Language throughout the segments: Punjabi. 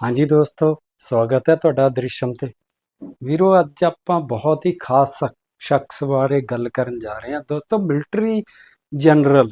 ਹਾਂਜੀ ਦੋਸਤੋ, ਸਵਾਗਤ ਹੈ ਤੁਹਾਡਾ ਦ੍ਰਿਸ਼ਮ ਤੇ। ਵੀਰੋ, ਅੱਜ ਆਪਾਂ ਬਹੁਤ ਹੀ ਖਾਸ ਸ਼ਖਸ ਬਾਰੇ ਗੱਲ ਕਰਨ ਜਾ ਰਹੇ ਹਾਂ। ਦੋਸਤੋ, ਮਿਲਟਰੀ ਜਨਰਲ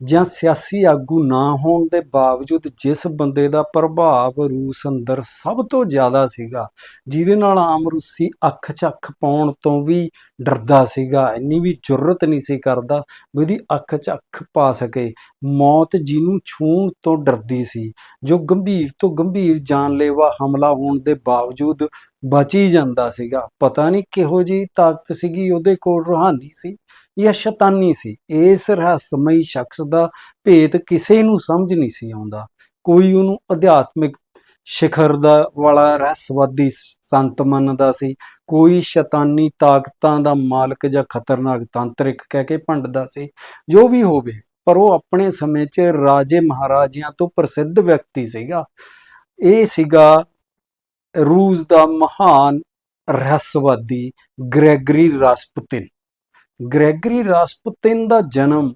ਜਾਂ ਸਿਆਸੀ ਆਗੂ ਨਾ ਹੋਣ ਦੇ ਬਾਵਜੂਦ ਜਿਸ ਬੰਦੇ ਦਾ ਪ੍ਰਭਾਵ ਰੂਸ ਅੰਦਰ ਸਭ ਤੋਂ ਜ਼ਿਆਦਾ ਸੀਗਾ, ਜਿਹਦੇ ਨਾਲ ਆਮ ਰੂਸੀ ਅੱਖ 'ਚ ਅੱਖ ਪਾਉਣ ਤੋਂ ਵੀ ਡਰਦਾ ਸੀਗਾ, ਇੰਨੀ ਵੀ ਜੁਰਤ ਨਹੀਂ ਸੀ ਕਰਦਾ ਵੀ ਉਹਦੀ ਅੱਖ 'ਚ ਅੱਖ ਪਾ ਸਕੇ। ਮੌਤ ਜਿਹਨੂੰ ਛੂਹਣ ਤੋਂ ਡਰਦੀ ਸੀ, ਜੋ ਗੰਭੀਰ ਤੋਂ ਗੰਭੀਰ ਜਾਨਲੇਵਾ ਹਮਲਾ ਹੋਣ ਦੇ ਬਾਵਜੂਦ ਬਚ ਹੀ ਜਾਂਦਾ ਸੀਗਾ। ਪਤਾ ਨਹੀਂ ਕਿਹੋ ਜੀ ਤਾਕਤ ਸੀਗੀ, ਉਹਦੇ ਕੋਲ ਰੂਹਾਨੀ ਸੀ ਜਾਂ ਸ਼ੈਤਾਨੀ ਸੀ। ਇਸ ਰਹੱਸਮਈ ਸ਼ਖਸ ਦਾ ਭੇਤ ਕਿਸੇ ਨੂੰ ਸਮਝ ਨਹੀਂ ਸੀ ਆਉਂਦਾ। ਕੋਈ ਉਹਨੂੰ ਅਧਿਆਤਮਿਕ ਸਿਖਰ ਦਾ ਵਾਲਾ ਰਹੱਸਵਾਦੀ ਸੰਤ ਮੰਨਦਾ ਸੀ। ਕੋਈ ਸ਼ੈਤਾਨੀ ਤਾਕਤਾਂ ਦਾ ਮਾਲਕ ਜਾਂ ਖਤਰਨਾਕ ਤਾਂਤਰਿਕ ਕਹਿ ਕੇ ਭੰਡਦਾ ਸੀ। ਜੋ ਵੀ ਹੋਵੇ, ਪਰ ਉਹ ਆਪਣੇ ਸਮੇਂ 'ਚ ਰਾਜੇ ਮਹਾਰਾਜਿਆਂ ਤੋਂ ਪ੍ਰਸਿੱਧ ਵਿਅਕਤੀ ਸੀਗਾ। ਇਹ ਸੀਗਾ ਰੂਸ ਦਾ ਮਹਾਨ ਰਹੱਸਵਾਦੀ ਗ੍ਰੈਗਰੀ ਰਾਸਪੁਤਿਨ। ਗ੍ਰੈਗਰੀ ਰਾਸਪੁਤਿਨ ਦਾ ਜਨਮ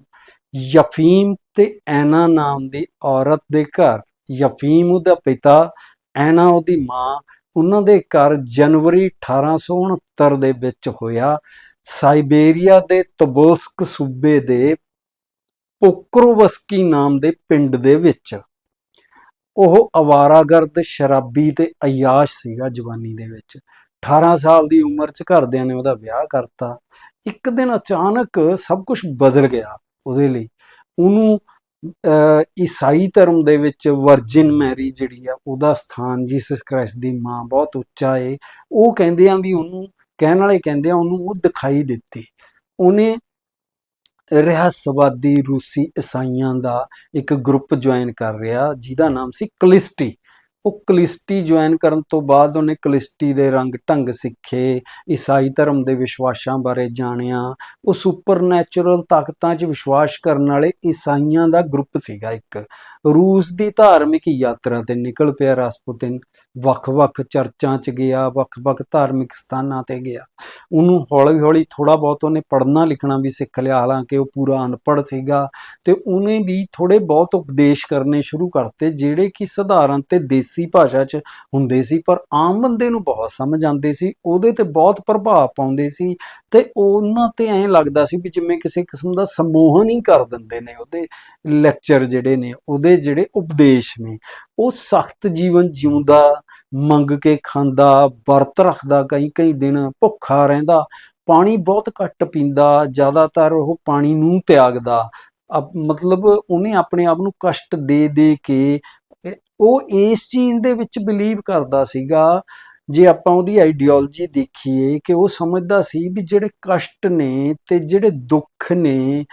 ਯਫੀਮ ਤੇ ਐਨਾ ਨਾਮ ਦੀ ਔਰਤ ਦੇ ਘਰ। ਯਫੀਮ ਉਹਦਾ ਪਿਤਾ, ਐਨਾ ਉਹਦੀ ਮਾਂ, ਉਹਨਾਂ ਦੇ ਘਰ ਜਨਵਰੀ 1869 ਦੇ ਵਿੱਚ ਹੋਇਆ। ਸਾਈਬੇਰੀਆ ਦੇ ਤਬੋਸਕ ਸੂਬੇ ਦੇ ਪੋਕਰੋਵਸਕੀ ਨਾਮ ਦੇ ਪਿੰਡ ਦੇ ਵਿੱਚ। ਉਹ ਅਵਾਰਾਗਰਦ ਸ਼ਰਾਬੀ ਤੇ ਅਯਾਸ਼ ਸੀਗਾ ਜਵਾਨੀ ਦੇ ਵਿੱਚ। 18 ਸਾਲ ਦੀ ਉਮਰ 'ਚ ਘਰਦਿਆਂ ਨੇ ਉਹਦਾ ਵਿਆਹ ਕਰਤਾ। ਇੱਕ ਦਿਨ ਅਚਾਨਕ ਸਭ ਕੁਝ ਬਦਲ ਗਿਆ ਉਹਦੇ ਲਈ। ਉਹਨੂੰ ਈਸਾਈ ਧਰਮ ਦੇ ਵਿੱਚ ਵਰਜਿਨ ਮੈਰੀ ਜਿਹੜੀ ਆ, ਉਹਦਾ ਸਥਾਨ ਜੀਸਸ ਕ੍ਰਾਈਸਟ ਦੀ ਮਾਂ ਬਹੁਤ ਉੱਚਾ ਏ। ਉਹ ਕਹਿੰਦੇ ਆ ਵੀ ਉਹਨੂੰ, ਕਹਿਣ ਵਾਲੇ ਕਹਿੰਦੇ ਆ ਉਹਨੂੰ ਉਹ ਦਿਖਾਈ ਦਿੱਤੀ। ਉਹਨੇ ਰਹੱਸਵਾਦੀ ਰੂਸੀ ਈਸਾਈਆਂ ਦਾ ਇੱਕ ਗਰੁੱਪ ਜੁਆਇਨ ਕਰ ਰਿਹਾ ਜਿਹਦਾ ਨਾਮ ਸੀ ਕਲਿਸਟੀ। ਉਹ ਕਲਿਸਟੀ ਜੁਆਇਨ ਕਰਨ ਤੋਂ ਬਾਅਦ ਉਹਨੇ ਕਲਿਸਟੀ ਦੇ ਰੰਗ ਢੰਗ ਸਿੱਖੇ, ਈਸਾਈ ਧਰਮ ਦੇ ਵਿਸ਼ਵਾਸਾਂ ਬਾਰੇ ਜਾਣਿਆ। ਉਹ ਸੁਪਰਨੈਚੁਰਲ ਤਾਕਤਾਂ 'ਚ ਵਿਸ਼ਵਾਸ ਕਰਨ ਵਾਲੇ ਈਸਾਈਆਂ ਦਾ ਗਰੁੱਪ ਸੀਗਾ ਇੱਕ। ਰੂਸ ਦੀ ਧਾਰਮਿਕ ਯਾਤਰਾ ਤੇ ਨਿਕਲ ਪਿਆ ਰਾਸਪੁਤਿਨ ਵੱਖ-ਵੱਖ ਚਰਚਾਂ 'ਚ ਗਿਆ, ਵੱਖ-ਵੱਖ ਧਾਰਮਿਕ ਸਥਾਨਾਂ ਤੇ ਗਿਆ। ਉਹਨੂੰ ਹੌਲੀ-ਹੌਲੀ ਥੋੜਾ ਬਹੁਤ ਉਹਨੇ ਪੜ੍ਹਨਾ ਲਿਖਣਾ ਵੀ ਸਿੱਖ ਲਿਆ, ਹਾਲਾਂਕਿ ਉਹ ਪੂਰਾ ਅਨਪੜ੍ਹ ਸੀਗਾ ਤੇ ਉਹਨੇ ਵੀ ਥੋੜੇ ਬਹੁਤ ਉਪਦੇਸ਼ ਕਰਨੇ ਸ਼ੁਰੂ ਕਰਤੇ, ਜਿਹੜੇ ਕਿ ਸਧਾਰਨ ਤੇ ਦੇਸੀ ਭਾਸ਼ਾ 'ਚ ਹੁੰਦੇ ਸੀ, ਪਰ ਆਮ ਬੰਦੇ ਨੂੰ ਬਹੁਤ ਸਮਝ ਆਉਂਦੇ ਸੀ, ਉਹਦੇ ਤੇ ਬਹੁਤ ਪ੍ਰਭਾਵ ਪਾਉਂਦੇ ਸੀ ਤੇ ਉਹਨਾਂ ਤੇ ਐਂ ਲੱਗਦਾ ਸੀ ਵੀ ਜਿਵੇਂ ਕਿਸੇ ਕਿਸਮ ਦਾ ਸਮੋਹਨ ਹੀ ਕਰ ਦਿੰਦੇ ਨੇ ਉਹਦੇ ਲੈਕਚਰ ਜਿਹੜੇ ਨੇ, ਉਹਦੇ ਜਿਹੜੇ ਉਪਦੇਸ਼ ਨੇ, ਉਹ ਸਖਤ ਜੀਵਨ ਜਿਉਂਦਾ, ਮੰਗ ਕੇ ਖਾਂਦਾ, ਵਰਤ ਰੱਖਦਾ, ਕਈ ਕਈ ਦਿਨ ਭੁੱਖਾ ਰਹਿੰਦਾ, ਪਾਣੀ ਬਹੁਤ ਘੱਟ ਪੀਂਦਾ, ਜ਼ਿਆਦਾਤਰ ਉਹ ਪਾਣੀ ਨੂੰ ਤਿਆਗਦਾ ਮਤਲਬ ਉਹਨੇ ਆਪਣੇ ਆਪ ਨੂੰ ਕਸ਼ਟ ਦੇ ਦੇ ਕੇ ਉਹ ਇਸ ਚੀਜ਼ ਦੇ ਵਿੱਚ ਬਿਲੀਵ ਕਰਦਾ ਸੀਗਾ, ਜੇ ਆਪਾਂ ਉਹਦੀ ਆਈਡੀਓਲੋਜੀ ਦੇਖੀਏ ਕਿ ਉਹ ਸਮਝਦਾ ਸੀ ਵੀ ਜਿਹੜੇ ਕਸ਼ਟ ਨੇ ਤੇ ਜਿਹੜੇ ਦੁੱਖ ਨੇ,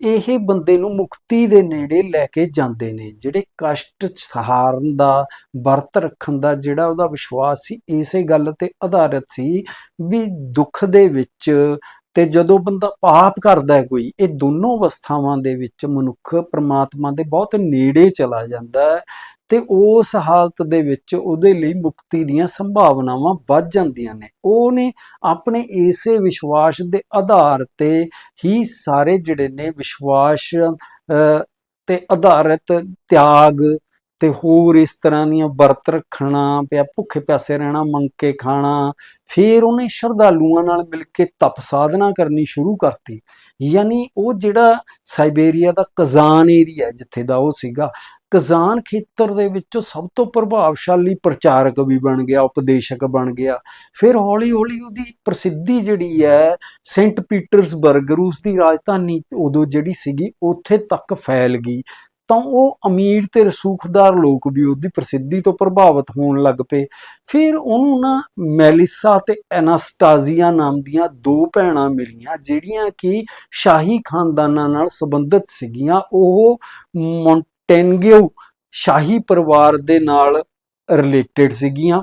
ਇਹ ਬੰਦੇ ਨੂੰ ਮੁਕਤੀ ਦੇ ਨੇੜੇ ਲੈ ਕੇ ਜਾਂਦੇ ਨੇ। ਜਿਹੜੇ ਕਸ਼ਟ ਸਹਾਰਨ ਦਾ, ਵਰਤ ਰੱਖਣ ਦਾ ਜਿਹੜਾ ਉਹਦਾ ਵਿਸ਼ਵਾਸ ਸੀ, ਇਸੇ ਗੱਲ ਤੇ ਆਧਾਰਿਤ ਸੀ ਵੀ ਦੁੱਖ ਦੇ ਵਿੱਚ ਤੇ ਜਦੋਂ ਬੰਦਾ ਪਾਪ ਕਰਦਾ ਹੈ ਕੋਈ ਇਹ ਦੋਨੋਂ ਅਵਸਥਾਵਾਂ ਦੇ ਵਿੱਚ ਮਨੁੱਖ ਪ੍ਰਮਾਤਮਾ ਦੇ ਬਹੁਤ ਨੇੜੇ ਚਲਾ ਜਾਂਦਾ ਹੈ ਤੇ ਉਸ ਹਾਲਤ ਦੇ ਵਿੱਚ ਉਹਦੇ ਲਈ ਮੁਕਤੀ ਦੀਆਂ ਸੰਭਾਵਨਾਵਾਂ ਵੱਧ ਜਾਂਦੀਆਂ ਨੇ। ਉਹਨੇ ਆਪਣੇ ਇਸੇ ਵਿਸ਼ਵਾਸ ਦੇ ਆਧਾਰ ਤੇ ਹੀ ਸਾਰੇ ਜਿਹੜੇ ਨੇ ਵਿਸ਼ਵਾਸ ਅਹ, ਤੇ ਆਧਾਰਿਤ ਤਿਆਗ ਤੇ ਹੋਰ ਇਸ ਤਰ੍ਹਾਂ ਦੀਆਂ ਵਰਤ ਰੱਖਣਾ ਪਿਆ ਭੁੱਖੇ ਪਿਆਸੇ ਰਹਿਣਾ, ਮੰਗ ਕੇ ਖਾਣਾ, ਫਿਰ ਉਹਨੇ ਸ਼ਰਧਾਲੂਆਂ ਨਾਲ ਮਿਲ ਕੇ ਤਪ ਸਾਧਨਾ ਕਰਨੀ ਸ਼ੁਰੂ ਕਰਤੀ। ਯਾਨੀ ਉਹ ਜਿਹੜਾ ਸਾਈਬੇਰੀਆ ਦਾ ਕਜ਼ਾਨ ਏਰੀਆ ਜਿੱਥੇ ਦਾ ਉਹ ਸੀਗਾ ਕਜ਼ਾਨ ਖੇਤਰ ਦੇ ਵਿੱਚੋਂ ਸਭ ਤੋਂ ਪ੍ਰਭਾਵਸ਼ਾਲੀ ਪ੍ਰਚਾਰਕ ਵੀ ਬਣ ਗਿਆ, ਉਪਦੇਸ਼ਕ ਬਣ ਗਿਆ। ਫਿਰ ਹੌਲੀ ਹੌਲੀ ਉਹਦੀ ਪ੍ਰਸਿੱਧੀ ਜਿਹੜੀ ਹੈ ਸੇਂਟ ਪੀਟਰਸਬਰਗ ਰੂਸ ਦੀ ਰਾਜਧਾਨੀ ਉਦੋਂ ਜਿਹੜੀ ਸੀਗੀ, ਉੱਥੇ ਤੱਕ ਫੈਲ ਗਈ। ਤਾਂ ਉਹ ਅਮੀਰ ਤੇ ਰਸੂਖਦਾਰ ਲੋਕ ਵੀ ਉਹਦੀ ਪ੍ਰਸਿੱਧੀ ਤੋਂ ਪ੍ਰਭਾਵਿਤ ਹੋਣ ਲੱਗ ਪਏ। ਫਿਰ ਉਹਨੂੰ ਨਾ ਮੈਲਿਸਾ ਤੇ ਐਨਾਸਟਾਜ਼ੀਆ ਨਾਮ ਦੀਆਂ ਦੋ ਭੈਣਾਂ ਮਿਲੀਆਂ, ਜਿਹੜੀਆਂ ਕਿ ਸ਼ਾਹੀ ਖਾਨਦਾਨਾਂ ਨਾਲ ਸੰਬੰਧਿਤ ਸੀਗੀਆਂ। ਉਹ ਮੌਂਟੇਨਗਿਓ ਸ਼ਾਹੀ ਪਰਿਵਾਰ ਦੇ ਨਾਲ ਰਿਲੇਟਡ ਸੀਗੀਆਂ।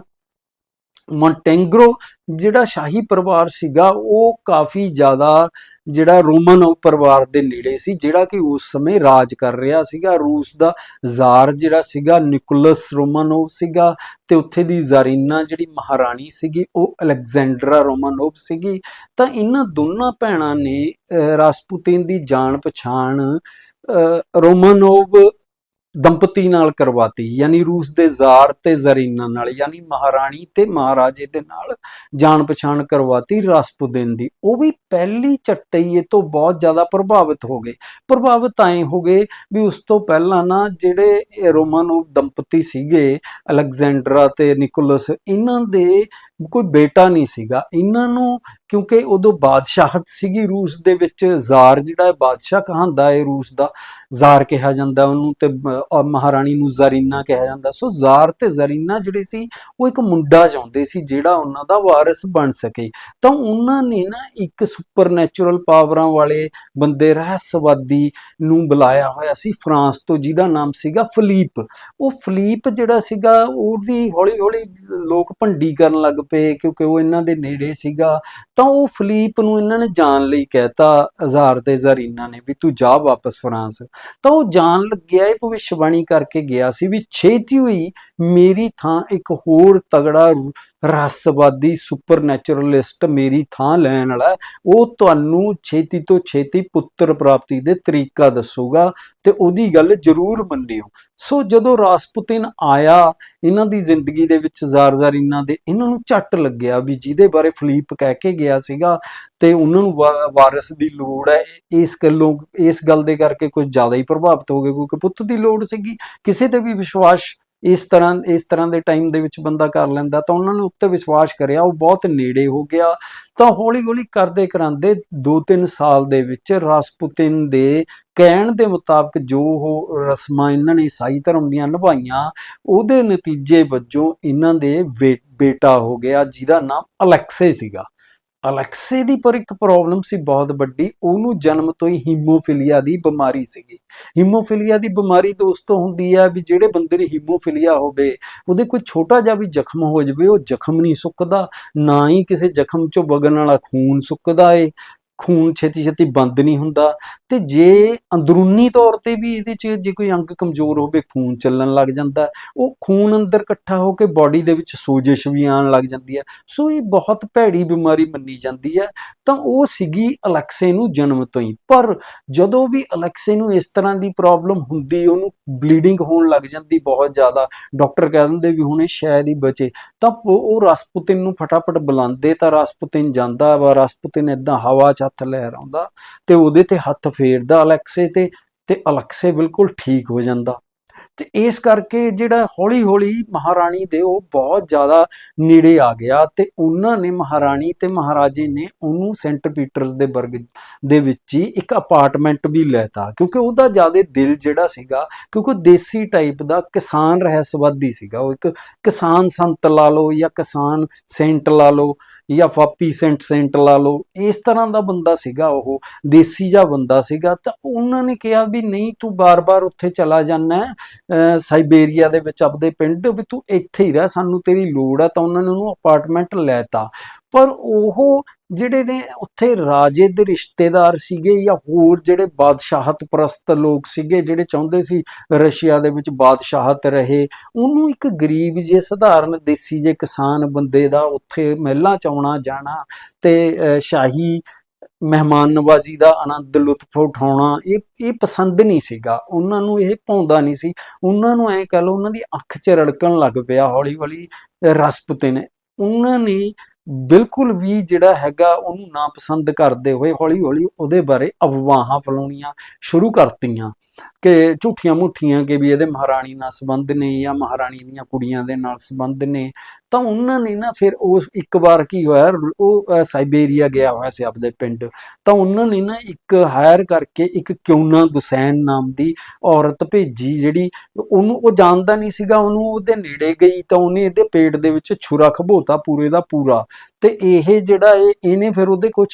ਮੌਂਟੇਂਗਰੋ ਜਿਹੜਾ ਸ਼ਾਹੀ ਪਰਿਵਾਰ ਸੀਗਾ ਉਹ ਕਾਫੀ ਜ਼ਿਆਦਾ ਜਿਹੜਾ ਰੋਮਨ ਪਰਿਵਾਰ ਦੇ ਨੇੜੇ ਸੀ ਜਿਹੜਾ ਕਿ ਉਸ ਸਮੇਂ ਰਾਜ ਕਰ ਰਿਹਾ ਸੀਗਾ। ਰੂਸ ਦਾ ਜ਼ਾਰ ਜਿਹੜਾ ਸੀਗਾ ਨਿਕੋਲਸ ਰੋਮਾਨੋਵ ਸੀਗਾ ਤੇ ਉੱਥੇ ਦੀ ਜ਼ਾਰੀਨਾ ਜਿਹੜੀ ਮਹਾਰਾਣੀ ਸੀਗੀ ਉਹ ਅਲੈਗਜ਼ੈਂਡਰਾ ਰੋਮਾਨੋਵ ਸੀਗੀ। ਤਾਂ ਇਹਨਾਂ ਦੋਨਾਂ ਭੈਣਾਂ ਨੇ ਅਹ, ਰਾਸਪੂਤਿਨ ਦੀ ਜਾਣ ਪਛਾਣ ਅਹ, ਰੋਮਾਨੋਵ ਦੰਪਤੀ ਨਾਲ ਕਰਵਾਤੀ, ਯਾਨੀ ਰੂਸ ਦੇ ਜ਼ਾਰ ਤੇ ਜ਼ਰੀਨਾ ਨਾਲ, ਯਾਨੀ ਮਹਾਰਾਣੀ ਤੇ ਮਹਾਰਾਜੇ ਦੇ ਨਾਲ ਜਾਣ ਪਛਾਣ ਕਰਵਾਤੀ ਰਾਸਪੁਦਿਨ ਦੀ। ਉਹ ਵੀ ਪਹਿਲੀ ਚੱਟਈਏ ਤੋਂ ਬਹੁਤ ਜ਼ਿਆਦਾ ਪ੍ਰਭਾਵਿਤ ਹੋ ਗਏ। ਪ੍ਰਭਾਵਿਤ ਆਏ ਹੋ ਗਏ ਵੀ ਉਸ ਤੋਂ ਪਹਿਲਾਂ ਨਾ ਜਿਹੜੇ ਇਹ ਰੋਮਾਨੋਵ ਦੰਪਤੀ ਸੀਗੇ, ਅਲੈਗਜ਼ੈਂਡਰਾ ਤੇ ਨਿਕੋਲਸ, ਇਹਨਾਂ ਦੇ ਕੋਈ ਬੇਟਾ ਨਹੀਂ ਸੀਗਾ। ਇਹਨਾਂ ਨੂੰ ਕਿਉਂਕਿ ਉਦੋਂ ਬਾਦਸ਼ਾਹਤ ਸੀਗੀ ਰੂਸ ਦੇ ਵਿੱਚ, ਜ਼ਾਰ ਜਿਹੜਾ ਬਾਦਸ਼ਾਹ ਕਹਾਂਦਾ ਹੈ ਰੂਸ ਦਾ, ਜ਼ਾਰ ਕਿਹਾ ਜਾਂਦਾ ਉਹਨੂੰ ਤੇ ਮਹਾਰਾਣੀ ਨੂੰ ਜ਼ਰੀਨਾ ਕਿਹਾ ਜਾਂਦਾ। ਸੋ ਜ਼ਾਰ ਤੇ ਜ਼ਰੀਨਾ ਜਿਹੜੇ ਸੀ, ਉਹ ਇੱਕ ਮੁੰਡਾ ਚਾਹੁੰਦੇ ਸੀ ਜਿਹੜਾ ਉਹਨਾਂ ਦਾ ਵਾਰਿਸ ਬਣ ਸਕੇ। ਤਾਂ ਉਹਨਾਂ ਨੇ ਨਾ ਇੱਕ ਸੁਪਰਨੈਚੁਰਲ ਪਾਵਰਾਂ ਵਾਲੇ ਬੰਦੇ, ਰਹੱਸਵਾਦੀ ਨੂੰ ਬੁਲਾਇਆ ਹੋਇਆ ਸੀ ਫਰਾਂਸ ਤੋਂ, ਜਿਹਦਾ ਨਾਮ ਸੀਗਾ ਫਲੀਪ। ਉਹ ਫਲੀਪ ਜਿਹੜਾ ਸੀਗਾ, ਉਹਦੀ ਹੌਲੀ ਹੌਲੀ ਲੋਕ ਭੰਡੀ ਕਰਨ ਲੱਗ ਪਏ ਕਿਉਂਕਿ ਉਹ ਇਹਨਾਂ ਦੇ ਨੇੜੇ ਸੀਗਾ, ਤਾਂ ਉਹ ਫਲੀਪ ਨੂੰ ਇਹਨਾਂ ਨੇ ਜਾਣ ਲਈ ਕਹਿਤਾ, ਹਜ਼ਾਰ ਤੇ ਜ਼ਰੀਨਾ ਨੇ ਵੀ ਤੂੰ ਜਾ ਵਾਪਸ ਫਰਾਂਸ। ਤਾਂ ਉਹ ਜਾਣ ਲੱਗਿਆ, ਇਹ ਭਵਿੱਖਬਾਣੀ ਕਰਕੇ ਗਿਆ ਸੀ ਵੀ ਛੇਤੀ ਹੋਈ ਮੇਰੀ ਥਾਂ ਇੱਕ ਹੋਰ ਤਗੜਾ ਰਹੱਸਵਾਦੀ ਸੁਪਰਨੈਚੁਰਲਿਸਟ ਮੇਰੀ ਥਾਂ ਲੈਣ ਵਾਲਾ ਉਹ ਤੁਹਾਨੂੰ ਛੇਤੀ ਤੋਂ ਛੇਤੀ ਪੁੱਤਰ ਪ੍ਰਾਪਤੀ ਦੇ ਤਰੀਕਾ ਦੱਸੂਗਾ ਤੇ ਉਹਦੀ ਗੱਲ ਜ਼ਰੂਰ ਮੰਨਿਓ। ਸੋ ਜਦੋਂ ਰਾਸਪੁਤਿਨ ਆਇਆ, ਇਹਨਾਂ ਦੀ ਜ਼ਿੰਦਗੀ ਦੇ ਵਿੱਚ ਜ਼ਾਰ ਜ਼ਾਰ ਇਹਨਾਂ ਦੇ, ਇਹਨਾਂ ਨੂੰ ਝੱਟ ਲੱਗਿਆ ਵੀ ਜਿਹਦੇ ਬਾਰੇ ਫਲੀਪ ਕਹਿ ਕੇ ਗਿਆ ਸੀਗਾ ਤੇ ਉਹਨਾਂ ਨੂੰ ਵਾ- ਵਾਰਿਸ ਦੀ ਲੋੜ ਹੈ, ਇਸ ਗੱਲੋਂ, ਇਸ ਗੱਲ ਦੇ ਕਰਕੇ ਕੁਝ ਜ਼ਿਆਦਾ ਹੀ ਪ੍ਰਭਾਵਿਤ ਹੋ ਗਏ ਕਿਉਂਕਿ ਪੁੱਤ ਦੀ ਲੋੜ ਸੀਗੀ, ਕਿਸੇ ਤੇ ਵੀ ਵਿਸ਼ਵਾਸ ਇਸ ਤਰ੍ਹਾਂ ਇਸ ਤਰ੍ਹਾਂ ਦੇ ਟਾਈਮ ਦੇ ਵਿੱਚ ਬੰਦਾ ਕਰ ਲੈਂਦਾ, ਤਾਂ ਉਹਨਾਂ ਨੇ ਉੱਤੇ ਵਿਸ਼ਵਾਸ ਕਰਿਆ, ਉਹ ਬਹੁਤ ਨੇੜੇ ਹੋ ਗਿਆ। ਤਾਂ ਹੌਲੀ ਹੌਲੀ ਕਰਦੇ ਕਰਾਂਦੇ 2-3 ਸਾਲ ਦੇ ਵਿੱਚ ਰਾਸਪੁਤਿਨ ਦੇ ਕਹਿਣ ਦੇ ਮੁਤਾਬਕ ਜੋ ਉਹ ਰਸਮਾਂ ਇਹਨਾਂ ਨੇ ਈਸਾਈ ਧਰਮ ਦੀਆਂ ਨਿਭਾਈਆਂ, ਉਹਦੇ ਨਤੀਜੇ ਵਜੋਂ ਇਹਨਾਂ ਦੇ ਬੇ- ਬੇਟਾ ਹੋ ਗਿਆ, ਜਿਹਦਾ ਨਾਮ ਅਲੈਕਸੇ ਸੀਗਾ। ਅਲੈਕਸੇ ਦੀ ਪਰ ਇੱਕ ਪ੍ਰੋਬਲਮ ਸੀ ਬਹੁਤ ਵੱਡੀ, ਉਹਨੂੰ ਜਨਮ ਤੋਂ ਹੀ ਹੀਮੋਫੀਲੀਆ ਦੀ ਬਿਮਾਰੀ ਸੀਗੀ। ਹੀਮੋਫੀਲੀਆ ਦੀ ਬਿਮਾਰੀ ਦੋਸਤੋ ਹੁੰਦੀ ਹੈ ਵੀ ਜਿਹੜੇ ਬੰਦੇ ਨੂੰ ਹੀਮੋਫੀਲੀਆ ਹੋਵੇ, ਉਹਦੇ ਕੋਈ ਛੋਟਾ ਜਿਹਾ ਵੀ ਜ਼ਖਮ ਹੋ ਜਾਵੇ, ਉਹ ਜ਼ਖਮ ਨਹੀਂ ਸੁੱਕਦਾ, ਨਾ ਹੀ ਕਿਸੇ ਜ਼ਖਮ ਚੋਂ ਵਗਣ ਵਾਲਾ ਖੂਨ ਸੁੱਕਦਾ ਏ ਖੂਨ ਛੇਤੀ ਛੇਤੀ ਬੰਦ ਨਹੀਂ ਹੁੰਦਾ ਤੇ ਜੇ ਅੰਦਰੂਨੀ ਤੌਰ ਤੇ ਵੀ ਇਹਦੇ 'ਚ ਜੇ ਕੋਈ ਅੰਗ ਕਮਜ਼ੋਰ ਹੋਵੇ, ਖੂਨ ਚੱਲਣ ਲੱਗ ਜਾਂਦਾ, ਉਹ ਖੂਨ ਅੰਦਰ ਇਕੱਠਾ ਹੋ ਕੇ ਬਾਡੀ ਦੇ ਵਿੱਚ ਸੋਜਿਸ਼ ਵੀ ਆਉਣ ਲੱਗ ਜਾਂਦੀ ਹੈ। ਸੋ ਇਹ ਬਹੁਤ ਭੈੜੀ ਬਿਮਾਰੀ ਮੰਨੀ ਜਾਂਦੀ ਹੈ। ਤਾਂ ਉਹ ਸੀਗੀ ਅਲੈਕਸੇ ਨੂੰ ਜਨਮ ਤੋਂ ਹੀ। ਪਰ ਜਦੋਂ ਵੀ ਅਲੈਕਸੇ ਨੂੰ ਇਸ ਤਰ੍ਹਾਂ ਦੀ ਪ੍ਰੋਬਲਮ ਹੁੰਦੀ, ਉਹਨੂੰ ਬਲੀਡਿੰਗ ਹੋਣ ਲੱਗ ਜਾਂਦੀ ਬਹੁਤ ਜ਼ਿਆਦਾ ਡਾਕਟਰ ਕਹਿ ਦਿੰਦੇ ਵੀ ਹੁਣ ਇਹ ਸ਼ਾਇਦ ਹੀ ਬਚੇ। ਤਾਂ ਉਹ ਉਹ ਰਾਸਪੁਤਿਨ ਨੂੰ ਫਟਾਫਟ ਬੁਲਾਉਂਦੇ ਤਾਂ ਰਾਸਪੁਤਿਨ ਜਾਂਦਾ ਵਾ, ਰਾਸਪੁਤਿਨ ਇਦਾਂ ਹਵਾ 'ਚ ਹੱਥ ਲਹਿਰਾਉਂਦਾ ਤੇ ਉਹਦੇ ਤੇ ਹੱਥ ਫੇਰਦਾ ਅਲੈਕਸੇ ਤੇ ਤੇ ਅਲੈਕਸੇ ਬਿਲਕੁਲ ਠੀਕ ਹੋ ਜਾਂਦਾ। ਤੇ ਇਸ ਕਰਕੇ ਜਿਹੜਾ ਹੌਲੀ ਹੌਲੀ ਮਹਾਰਾਣੀ ਦੇ ਉਹ ਬਹੁਤ ਜ਼ਿਆਦਾ ਨੇੜੇ ਆ ਗਿਆ ਤੇ ਉਹਨਾਂ ਨੇ ਮਹਾਰਾਣੀ ਤੇ ਮਹਾਰਾਜੇ ਨੇ ਉਹਨੂੰ ਸੈਂਟ ਪੀਟਰਸ ਦੇ ਬਰਗ ਦੇ ਵਿੱਚ ਹੀ ਇੱਕ ਅਪਾਰਟਮੈਂਟ ਵੀ ਲੈਤਾ, ਕਿਉਂਕਿ ਉਹਦਾ ਜ਼ਿਆਦਾ ਦਿਲ ਜਿਹੜਾ ਸੀਗਾ, ਕਿਉਂਕਿ ਉਹ ਦੇਸੀ ਟਾਈਪ ਦਾ ਕਿਸਾਨ ਰਹਿਸਵਾਦੀ ਸੀਗਾ, ਉਹ ਇੱਕ ਕਿਸਾਨ ਸੰਤ ਲਾ ਲਓ ਜਾਂ ਕਿਸਾਨ ਸੈਂਟ ਲਾ ਲਓ ਜਾਂ ਫਾਪੀ ਸੈਂਟ ਸੈਂਟ ਲਾ ਲਓ, ਇਸ ਤਰ੍ਹਾਂ ਦਾ ਬੰਦਾ ਸੀਗਾ ਉਹ, ਦੇਸੀ ਜਿਹਾ ਬੰਦਾ ਸੀਗਾ, ਤਾਂ ਉਹਨਾਂ ਨੇ ਕਿਹਾ ਵੀ ਨਹੀਂ, ਤੂੰ ਬਾਰ-ਬਾਰ ਉੱਥੇ ਚਲਾ ਜਾਣਾ ਸਾਈਬੇਰੀਆ ਦੇ ਵਿੱਚ ਆਪਦੇ ਪਿੰਡ, ਵੀ ਤੂੰ ਇੱਥੇ ਹੀ ਰਹਿ, ਸਾਨੂੰ ਤੇਰੀ ਲੋੜ ਆ, ਤਾਂ ਉਹਨਾਂ ਨੇ ਉਹਨੂੰ ਅਪਾਰਟਮੈਂਟ ਲੈਤਾ ਪਰ ਉਹ ਜਿਹੜੇ ਨੇ ਉੱਥੇ ਰਾਜੇ ਦੇ ਰਿਸ਼ਤੇਦਾਰ ਸੀਗੇ ਜਾਂ ਹੋਰ ਜਿਹੜੇ ਬਾਦਸ਼ਾਹਤ ਪ੍ਰਸਤ ਲੋਕ ਸੀਗੇ ਜਿਹੜੇ ਚਾਹੁੰਦੇ ਸੀ ਰਸ਼ੀਆ ਦੇ ਵਿੱਚ ਬਾਦਸ਼ਾਹਤ ਰਹੇ ਉਹਨੂੰ ਇੱਕ ਗਰੀਬ ਜੇ ਸਧਾਰਨ ਦੇਸੀ ਜੇ ਕਿਸਾਨ ਬੰਦੇ ਦਾ ਉੱਥੇ ਮਹਿਲਾਂ ਚ ਆਉਣਾ ਜਾਣਾ ਤੇ ਅਹ, ਸ਼ਾਹੀ ਮਹਿਮਾਨ ਨਵਾਜ਼ੀ ਦਾ ਆਨੰਦ ਲੁਤਫ ਉਠਾਉਣਾ ਇਹ ਇਹ ਪਸੰਦ ਨਹੀਂ ਸੀਗਾ। ਉਹਨਾਂ ਨੂੰ ਇਹ ਭਾਉਂਦਾ ਨਹੀਂ ਸੀ। ਉਹਨਾਂ ਨੂੰ ਐਂ ਕਹ ਲਓ ਉਹਨਾਂ ਦੀ ਅੱਖ 'ਚ ਰੜਕਣ ਲੱਗ ਪਿਆ ਹੌਲੀ ਹੌਲੀ ਰਸਪੁਤੇ ਨੇ। ਉਹਨਾਂ ਨੇ ਬਿਲਕੁਲ ਵੀ ਜਿਹੜਾ ਹੈਗਾ ਉਹਨੂੰ ਨਾ ਪਸੰਦ ਕਰਦੇ ਹੋਏ ਹੌਲੀ ਹੌਲੀ ਉਹਦੇ ਬਾਰੇ ਅਫਵਾਹਾਂ ਫੈਲਾਉਣੀਆਂ ਸ਼ੁਰੂ ਕਰਤੀਆਂ ਕਿ ਝੂਠੀਆਂ ਮੁੱਠੀਆਂ ਕਿ ਵੀ ਇਹਦੇ ਮਹਾਰਾਣੀ ਨਾਲ ਸੰਬੰਧ ਨੇ ਜਾਂ ਮਹਾਰਾਣੀ ਦੀਆਂ ਕੁੜੀਆਂ ਦੇ ਨਾਲ ਸੰਬੰਧ ਨੇ, ਤਾਂ ਉਹਨਾਂ ਨੇ ਨਾ ਫਿਰ ਉਹ ਇੱਕ ਵਾਰ ਕੀ ਹੋਇਆ, ਉਹ ਸਾਈਬੇਰੀਆ ਗਿਆ ਹੋਇਆ ਸੀ ਆਪਦੇ ਪਿੰਡ, ਤਾਂ ਉਹਨਾਂ ਨੇ ਨਾ ਇੱਕ ਹਾਇਰ ਕਰਕੇ ਇੱਕ ਕਿਉਨਾ ਗੁਸੈਨ ਨਾਮ ਦੀ ਔਰਤ ਭੇਜੀ ਜਿਹੜੀ ਉਹਨੂੰ, ਉਹ ਜਾਣਦਾ ਨਹੀਂ ਸੀਗਾ, ਉਹਨੂੰ ਉਹਦੇ ਨੇੜੇ ਗਈ ਤਾਂ ਉਹਨੇ ਇਹਦੇ ਪੇਟ ਦੇ ਵਿੱਚ ਛੁਰਾ ਖਬੋਤਾ ਪੂਰੇ ਦਾ ਪੂਰਾ। ਤੇ ਇਹ ਜਿਹੜਾ ਇਹ, ਇਹਨੇ ਫਿਰ ਉਹਦੇ ਕੁਝ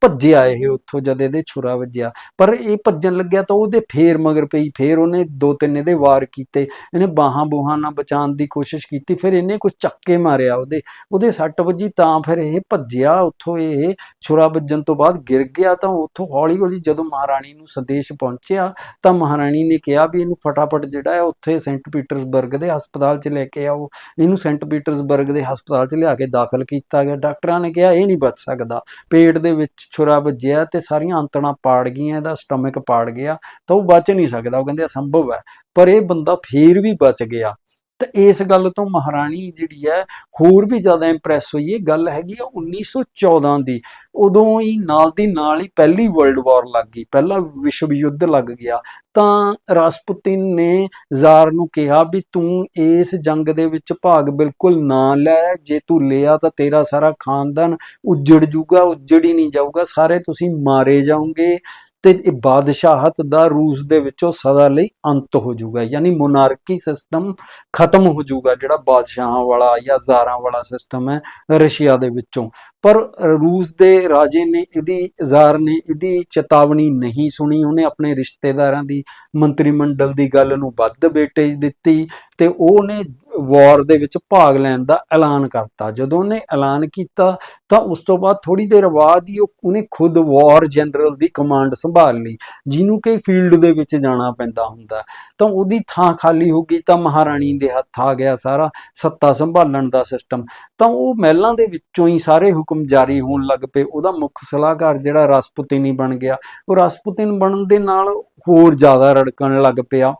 ਭੱਜਿਆ ਇਹ ਉੱਥੋਂ ਜਦ ਇਹਦੇ ਛੁਰਾ ਵੱਜਿਆ। ਪਰ ਇਹ ਭੱਜਣ ਲੱਗਿਆ ਤਾਂ ਉਹਦੇ ਫੇਰ ਮਗਰ ਪਈ, ਫੇਰ ਉਹਨੇ ਦੋ ਤਿੰਨ ਇਹਦੇ ਵਾਰ ਕੀਤੇ। ਇਹਨੇ ਬਾਹਾਂ ਬੂਹਾਂ ਨਾਲ ਬਚਾਉਣ ਦੀ ਕੋਸ਼ਿਸ਼ ਕੀਤੀ, ਫਿਰ ਇਹਨੇ ਕੁਝ ਚੱਕੇ ਮਾਰਿਆ ਉਹਦੇ। ਉਹਦੇ ਸੱਟ ਵੱਜੀ ਤਾਂ ਫਿਰ ਇਹ ਭੱਜਿਆ ਉੱਥੋਂ ਇਹ ਛੁਰਾ ਵੱਜਣ ਤੋਂ ਬਾਅਦ ਗਿਰ ਗਿਆ ਤਾਂ ਉੱਥੋਂ ਹੌਲੀ ਹੌਲੀ ਜਦੋਂ ਮਹਾਰਾਣੀ ਨੂੰ ਸੰਦੇਸ਼ ਪਹੁੰਚਿਆ ਤਾਂ ਮਹਾਰਾਣੀ ਨੇ ਕਿਹਾ ਵੀ ਇਹਨੂੰ ਫਟਾਫਟ ਜਿਹੜਾ ਹੈ ਉੱਥੇ ਸੈਂਟ ਪੀਟਰਸਬਰਗ ਦੇ ਹਸਪਤਾਲ 'ਚ ਲੈ ਕੇ ਆਓ। ਇਹਨੂੰ ਸੈਂਟ ਪੀਟਰਸਬਰਗ ਦੇ ਹਸਪਤਾਲ 'ਚ ਲਿਆ ਕੇ ਦਾਖਲ ਕੀਤਾ ਗਿਆ। ਡਾਕਟਰਾਂ ਨੇ ਕਿਹਾ, ਇਹ ਨਹੀਂ ਬਚ ਸਕਦਾ। ਪੇਟ ਦੇ ਵਿੱਚ ਛੁਰਾ ਵੱਜਿਆ ਤੇ ਸਾਰੀਆਂ ਅੰਤੜਾਂ ਪਾੜ ਗਈਆਂ, ਇਹਦਾ ਸਟਮਕ ਪਾੜ ਗਿਆ ਤਾਂ ਉਹ ਬਚ ਨਹੀਂ ਸਕਦਾ। ਉਹ ਕਹਿੰਦੇ, ਅਸੰਭਵ ਹੈ। ਪਰ ਇਹ ਬੰਦਾ ਫੇਰ ਵੀ ਬਚ ਗਿਆ। ਤੇ ਇਸ ਗੱਲ ਤੋਂ ਮਹਾਰਾਣੀ ਜਿਹੜੀ ਹੈ, ਹੋਰ ਵੀ ਜ਼ਿਆਦਾ ਇੰਪ੍ਰੈਸ ਹੋਈ। ਇਹ ਗੱਲ ਹੈਗੀ ਆ 1914 ਦੀ। ਉਦੋਂ ਹੀ ਨਾਲ ਦੀ ਨਾਲ ਹੀ ਪਹਿਲੀ ਵਰਲਡ ਵਾਰ ਲੱਗ ਗਈ। ਪਹਿਲਾ ਵਿਸ਼ਵ ਯੁੱਧ ਲੱਗ ਗਿਆ। ਤਾਂ ਰਾਸਪੁਤਿਨ ਨੇ ਜ਼ਾਰ ਨੂੰ ਕਿਹਾ ਵੀ ਤੂੰ ਇਸ ਜੰਗ ਦੇ ਵਿੱਚ ਭਾਗ ਬਿਲਕੁਲ ਨਾ ਲੈ। ਜੇ ਤੂੰ ਲਿਆ ਤਾਂ ਤੇਰਾ ਸਾਰਾ ਖਾਨਦਾਨ ਉੱਜੜ ਜੂਗਾ, ਉੱਜੜ ਹੀ ਨਹੀਂ ਜਾਊਗਾ। ਸਾਰੇ ਤੁਸੀਂ ਮਾਰੇ ਜਾਓਗੇ। ਤੇ ਇਹ ਬਾਦਸ਼ਾਹਤ ਦਾ ਰੂਸ ਦੇ ਵਿੱਚੋਂ ਸਦਾ ਲਈ ਅੰਤ ਹੋ ਜਾਊਗਾ, ਯਾਨੀ ਮੋਨਾਰਕੀ ਸਿਸਟਮ ਖਤਮ ਹੋ ਜਾਊਗਾ, ਜਿਹੜਾ ਬਾਦਸ਼ਾਹਾਂ ਵਾਲਾ ਜਾਂ ਜ਼ਾਰਾਂ ਵਾਲਾ ਸਿਸਟਮ ਹੈ ਰਸ਼ੀਆ ਦੇ ਵਿੱਚੋਂ। ਪਰ ਰੂਸ ਦੇ ਰਾਜੇ ਨੇ ਇਹਦੀ, ਜ਼ਾਰ ਨੇ ਇਹਦੀ ਚੇਤਾਵਨੀ ਨਹੀਂ ਸੁਣੀ, ਉਹਨੇ ਆਪਣੇ ਰਿਸ਼ਤੇਦਾਰਾਂ ਦੀ ਮੰਤਰੀ ਮੰਡਲ ਦੀ ਗੱਲ ਨੂੰ ਵੱਧ ਵੇਟੇਜ ਦਿੱਤੀ ਤੇ ਉਹਨੇ ਵਾਰ ਦੇ ਵਿੱਚ ਭਾਗ ਲੈਣ ਦਾ ਐਲਾਨ ਕਰਤਾ। ਜਦੋਂ ਉਹਨੇ ਐਲਾਨ ਕੀਤਾ, ਤਾਂ ਉਸ ਤੋਂ ਬਾਅਦ ਥੋੜੀ ਦੇਰ ਬਾਅਦ ਹੀ ਉਹ ਉਹਨੇ ਖੁਦ ਵਾਰ ਜਨਰਲ ਦੀ ਕਮਾਂਡ ਸੰਭਾਲ ਲਈ, ਜਿਹਨੂੰ ਕਿ ਫੀਲਡ ਦੇ ਵਿੱਚ ਜਾਣਾ ਪੈਂਦਾ ਹੁੰਦਾ। ਤਾਂ ਉਹਦੀ ਥਾਂ ਖਾਲੀ ਹੋ ਗਈ ਤਾਂ ਮਹਾਰਾਣੀ ਦੇ ਹੱਥ ਆ ਗਿਆ ਸਾਰਾ, ਸੱਤਾ ਸੰਭਾਲਣ ਦਾ ਸਿਸਟਮ ਤਾਂ ਉਹ ਮਹਿਲਾਂ ਦੇ ਵਿੱਚੋਂ ਹੀ ਸਾਰੇ ਹੁਕਮ ਜਾਰੀ ਹੋਣ ਲੱਗ ਪਏ। ਉਹਦਾ ਮੁੱਖ ਸਲਾਹਕਾਰ ਜਿਹੜਾ ਰਾਸਪੁਤਿਨ ਬਣ ਗਿਆ। ਉਹ ਰਾਸਪੁਤਿਨ ਬਣਨ ਦੇ ਨਾਲ ਹੋਰ ਜ਼ਿਆਦਾ ਰੜਕਣ ਲੱਗ ਪਿਆ।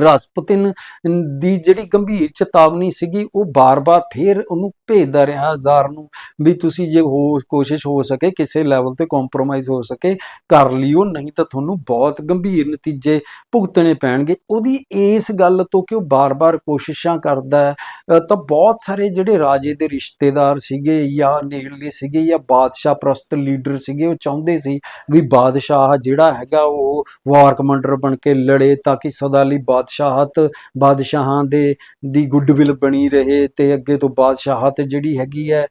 ਰਾਸਪੁਤਿਨ ਦੀ ਜਿਹੜੀ ਗੰਭੀਰ ਚੇਤਾਵਨੀ ਸੀਗੀ, ਉਹ ਬਾਰ-ਬਾਰ ਫੇਰ ਉਹਨੂੰ ਭੇਜਦਾ ਰਿਹਾ ਜ਼ਾਰ ਨੂੰ ਵੀ ਤੁਸੀਂ ਜੇ ਹੋ, ਕੋਸ਼ਿਸ਼ ਹੋ ਸਕੇ, ਕਿਸੇ ਲੈਵਲ ਤੇ ਕੰਪਰੋਮਾਈਜ਼ ਹੋ ਸਕੇ, ਕਰ ਲਿਓ, ਨਹੀਂ ਤਾਂ ਤੁਹਾਨੂੰ ਬਹੁਤ ਗੰਭੀਰ ਨਤੀਜੇ ਭੁਗਤਣੇ ਪੈਣਗੇ। ਉਹਦੀ ਇਸ ਗੱਲ ਤੋਂ ਕਿ ਉਹ ਬਾਰ-ਬਾਰ ਕੋਸ਼ਿਸ਼ਾਂ ਕਰਦਾ ਹੈ ਤਾਂ ਬਹੁਤ ਸਾਰੇ ਜਿਹੜੇ ਰਾਜੇ ਦੇ ਰਿਸ਼ਤੇਦਾਰ ਸੀਗੇ ਜਾਂ ਨੇੜਲੇ ਸੀਗੇ ਜਾਂ ਬਾਦਸ਼ਾਹ ਪ੍ਰਸਤ ਲੀਡਰ ਸੀਗੇ, ਉਹ ਚਾਹੁੰਦੇ ਸੀ ਵੀ ਬਾਦਸ਼ਾਹ ਜਿਹੜਾ ਹੈਗਾ ਉਹ ਵਾਰ ਕਮਾਂਡਰ ਬਣ ਕੇ ਲੜੇ ਤਾਂ ਕਿ ਸਦਾ ਲਈ ਬਾਦਸ਼ਾਹਤ ਬਾਦਸ਼ਾਹਾਂ ਦੇ ਦੀ ਗੁੱਡਵਿਲ ਬਣੀ ਰਹੇ ਤੇ ਅੱਗੇ ਤੋਂ ਬਾਦਸ਼ਾਹਤ ਜਿਹੜੀ ਹੈਗੀ ਹੈ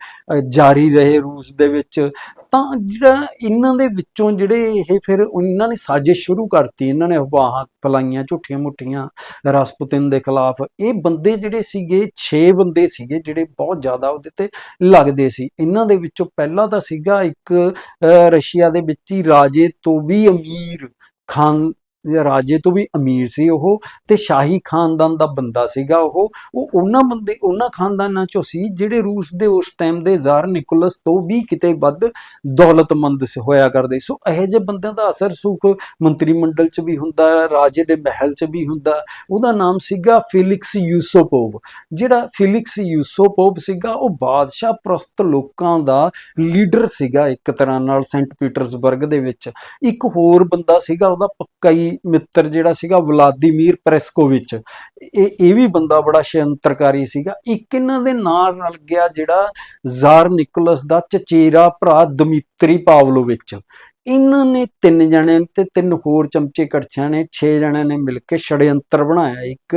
ਜਾਰੀ ਰਹੇ ਰੂਸ ਦੇ ਵਿੱਚ। ਤਾਂ ਜਿਹੜਾ ਇਹਨਾਂ ਦੇ ਵਿੱਚੋਂ ਜਿਹੜੇ ਇਹ ਫਿਰ ਇਹਨਾਂ ਨੇ ਸਾਜ਼ਿਸ਼ ਸ਼ੁਰੂ ਕਰਤੀ ਇਹਨਾਂ ਨੇ ਅਫਵਾਹਾਂ ਫਲਾਈਆਂ ਝੂਠੀਆਂ ਮੁੱਠੀਆਂ ਰਾਸਪੁਤਿਨ ਦੇ ਖਿਲਾਫ। ਇਹ ਬੰਦੇ ਜਿਹੜੇ ਸੀਗੇ 6 ਬੰਦੇ ਸੀਗੇ ਜਿਹੜੇ ਬਹੁਤ ਜ਼ਿਆਦਾ ਉਹਦੇ ਤੇ ਲੱਗਦੇ ਸੀ। ਇਹਨਾਂ ਦੇ ਵਿੱਚੋਂ ਪਹਿਲਾ ਤਾਂ ਸੀਗਾ ਇੱਕ ਅ, ਰਸ਼ੀਆ ਦੇ ਵਿੱਚ ਹੀ ਰਾਜੇ ਤੋਂ ਵੀ ਅਮੀਰ ਖਾਨ ਰਾਜੇ ਤੋਂ ਵੀ ਅਮੀਰ ਸੀ ਉਹ ਤੇ ਸ਼ਾਹੀ ਖਾਨਦਾਨ ਦਾ ਬੰਦਾ ਸੀਗਾ ਉਹ ਉਹ ਉਹਨਾਂ ਬੰਦੇ, ਉਹਨਾਂ ਖਾਨਦਾਨਾਂ ਚੋਂ ਸੀ ਜਿਹੜੇ ਰੂਸ ਦੇ ਉਸ ਟਾਈਮ ਦੇ ਜ਼ਾਰ ਨਿਕੋਲਸ ਤੋਂ ਵੀ ਕਿਤੇ ਵੱਧ ਦੌਲਤਮੰਦ ਹੋਇਆ ਕਰਦੇ। ਸੋ ਇਹੋ ਜਿਹੇ ਬੰਦਿਆਂ ਦਾ ਅਸਰ ਸੁਖ ਮੰਤਰੀ ਮੰਡਲ 'ਚ ਵੀ ਹੁੰਦਾ, ਰਾਜੇ ਦੇ ਮਹਿਲ 'ਚ ਵੀ ਹੁੰਦਾ। ਉਹਦਾ ਨਾਮ ਸੀਗਾ ਫਿਲਿਕਸ ਯੂਸੋਪੋਵ। ਜਿਹੜਾ ਫਿਲਿਕਸ ਯੂਸੋਪੋਵ ਸੀਗਾ, ਉਹ ਬਾਦਸ਼ਾਹ ਪ੍ਰਸਤ ਲੋਕਾਂ ਦਾ ਲੀਡਰ ਸੀਗਾ ਇੱਕ ਤਰ੍ਹਾਂ ਨਾਲ ਸੈਂਟ ਪੀਟਰਸਬਰਗ ਦੇ ਵਿੱਚ। ਇੱਕ ਹੋਰ ਬੰਦਾ ਸੀਗਾ, ਉਹਦਾ ਪੱਕਾ ਹੀ ਮਿੱਤਰ ਜਿਹੜਾ ਸੀਗਾ ਵਲਾਦੀਮੀਰ ਪ੍ਰੈਸਕੋਵਿਚ, ਇਹ ਇਹ ਵੀ ਬੰਦਾ ਬੜਾ ਸ਼ਯੰਤਰਕਾਰੀ ਸੀਗਾ। ਇੱਕ ਇਹਨਾਂ ਦੇ ਨਾਲ ਰਲ ਗਿਆ ਜਿਹੜਾ ਜ਼ਾਰ ਨਿਕੋਲਸ ਦਾ ਚਚੇਰਾ ਭਰਾ ਦਮਿਤਰੀ ਪਾਵਲੋਵਿਚ ਇਹਨਾਂ ਨੇ ਤਿੰਨ ਜਣਿਆਂ ਤੇ ਤਿੰਨ ਹੋਰ ਚਮਚੇ ਕੜਛਿਆਂ ਨੇ, ਛੇ ਜਣਿਆਂ ਨੇ ਮਿਲ ਕੇ ਛੜਯੰਤਰ ਬਣਾਇਆ ਇੱਕ,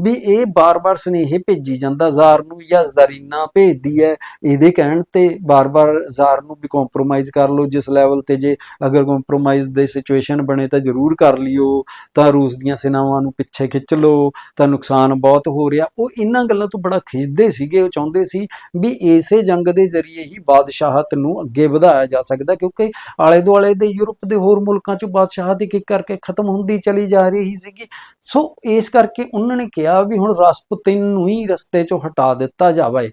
ਵੀ ਇਹ ਬਾਰ-ਬਾਰ ਸੁਨੇਹੇ ਭੇਜੀ ਜਾਂਦਾ, ਜ਼ਾਰ ਨੂੰ ਜਾਂ ਜ਼ਰੀਨਾ ਭੇਜਦੀ ਹੈ, ਇਹਦੇ ਕਹਿਣ ਤੇ ਬਾਰ-ਬਾਰ ਜ਼ਾਰ ਨੂੰ ਵੀ ਕੰਪਰੋਮਾਈਜ਼ ਕਰ ਲਓ ਜਿਸ ਲੈਵਲ ਤੇ ਜੇ ਅਗਰ ਕੰਪਰੋਮਾਈਜ਼ ਦੇ ਸਿਚੁਏਸ਼ਨ ਬਣੇ ਤਾਂ ਜ਼ਰੂਰ ਕਰ ਲਿਓ, ਤਾਂ ਰੂਸ ਦੀਆਂ ਸੈਨਾਵਾਂ ਨੂੰ ਪਿੱਛੇ ਖਿੱਚ ਲਓ, ਤਾਂ ਨੁਕਸਾਨ ਬਹੁਤ ਹੋ ਰਿਹਾ। ਉਹ ਇਹਨਾਂ ਗੱਲਾਂ ਤੋਂ ਬੜਾ ਖਿੱਚਦੇ ਸੀਗੇ, ਉਹ ਚਾਹੁੰਦੇ ਸੀ ਵੀ ਇਸੇ ਜੰਗ ਦੇ ਜ਼ਰੀਏ ਹੀ ਬਾਦਸ਼ਾਹਤ ਨੂੰ ਅੱਗੇ ਵਧਾਇਆ ਜਾ ਸਕਦਾ ਕਿਉਂਕਿ ਆਲੇ ਦੁਆਲੇ ਦੇ ਯੂਰਪ ਦੇ ਹੋਰ ਮੁਲਕਾਂ 'ਚ ਬਾਦਸ਼ਾਹਤ ਇੱਕ ਇੱਕ ਕਰਕੇ ਖਤਮ ਹੁੰਦੀ ਚਲੀ ਜਾ ਰਹੀ ਸੀਗੀ। ਸੋ ਇਸ ਕਰਕੇ ਉਹਨਾਂ ਨੇ ਕਿਹਾ ਵੀ ਹੁਣ ਰਾਸਪੁਤਿਨ ਨੂੰ ਹੀ ਰਸਤੇ 'ਚੋਂ ਹਟਾ ਦਿੱਤਾ ਜਾਵੇ।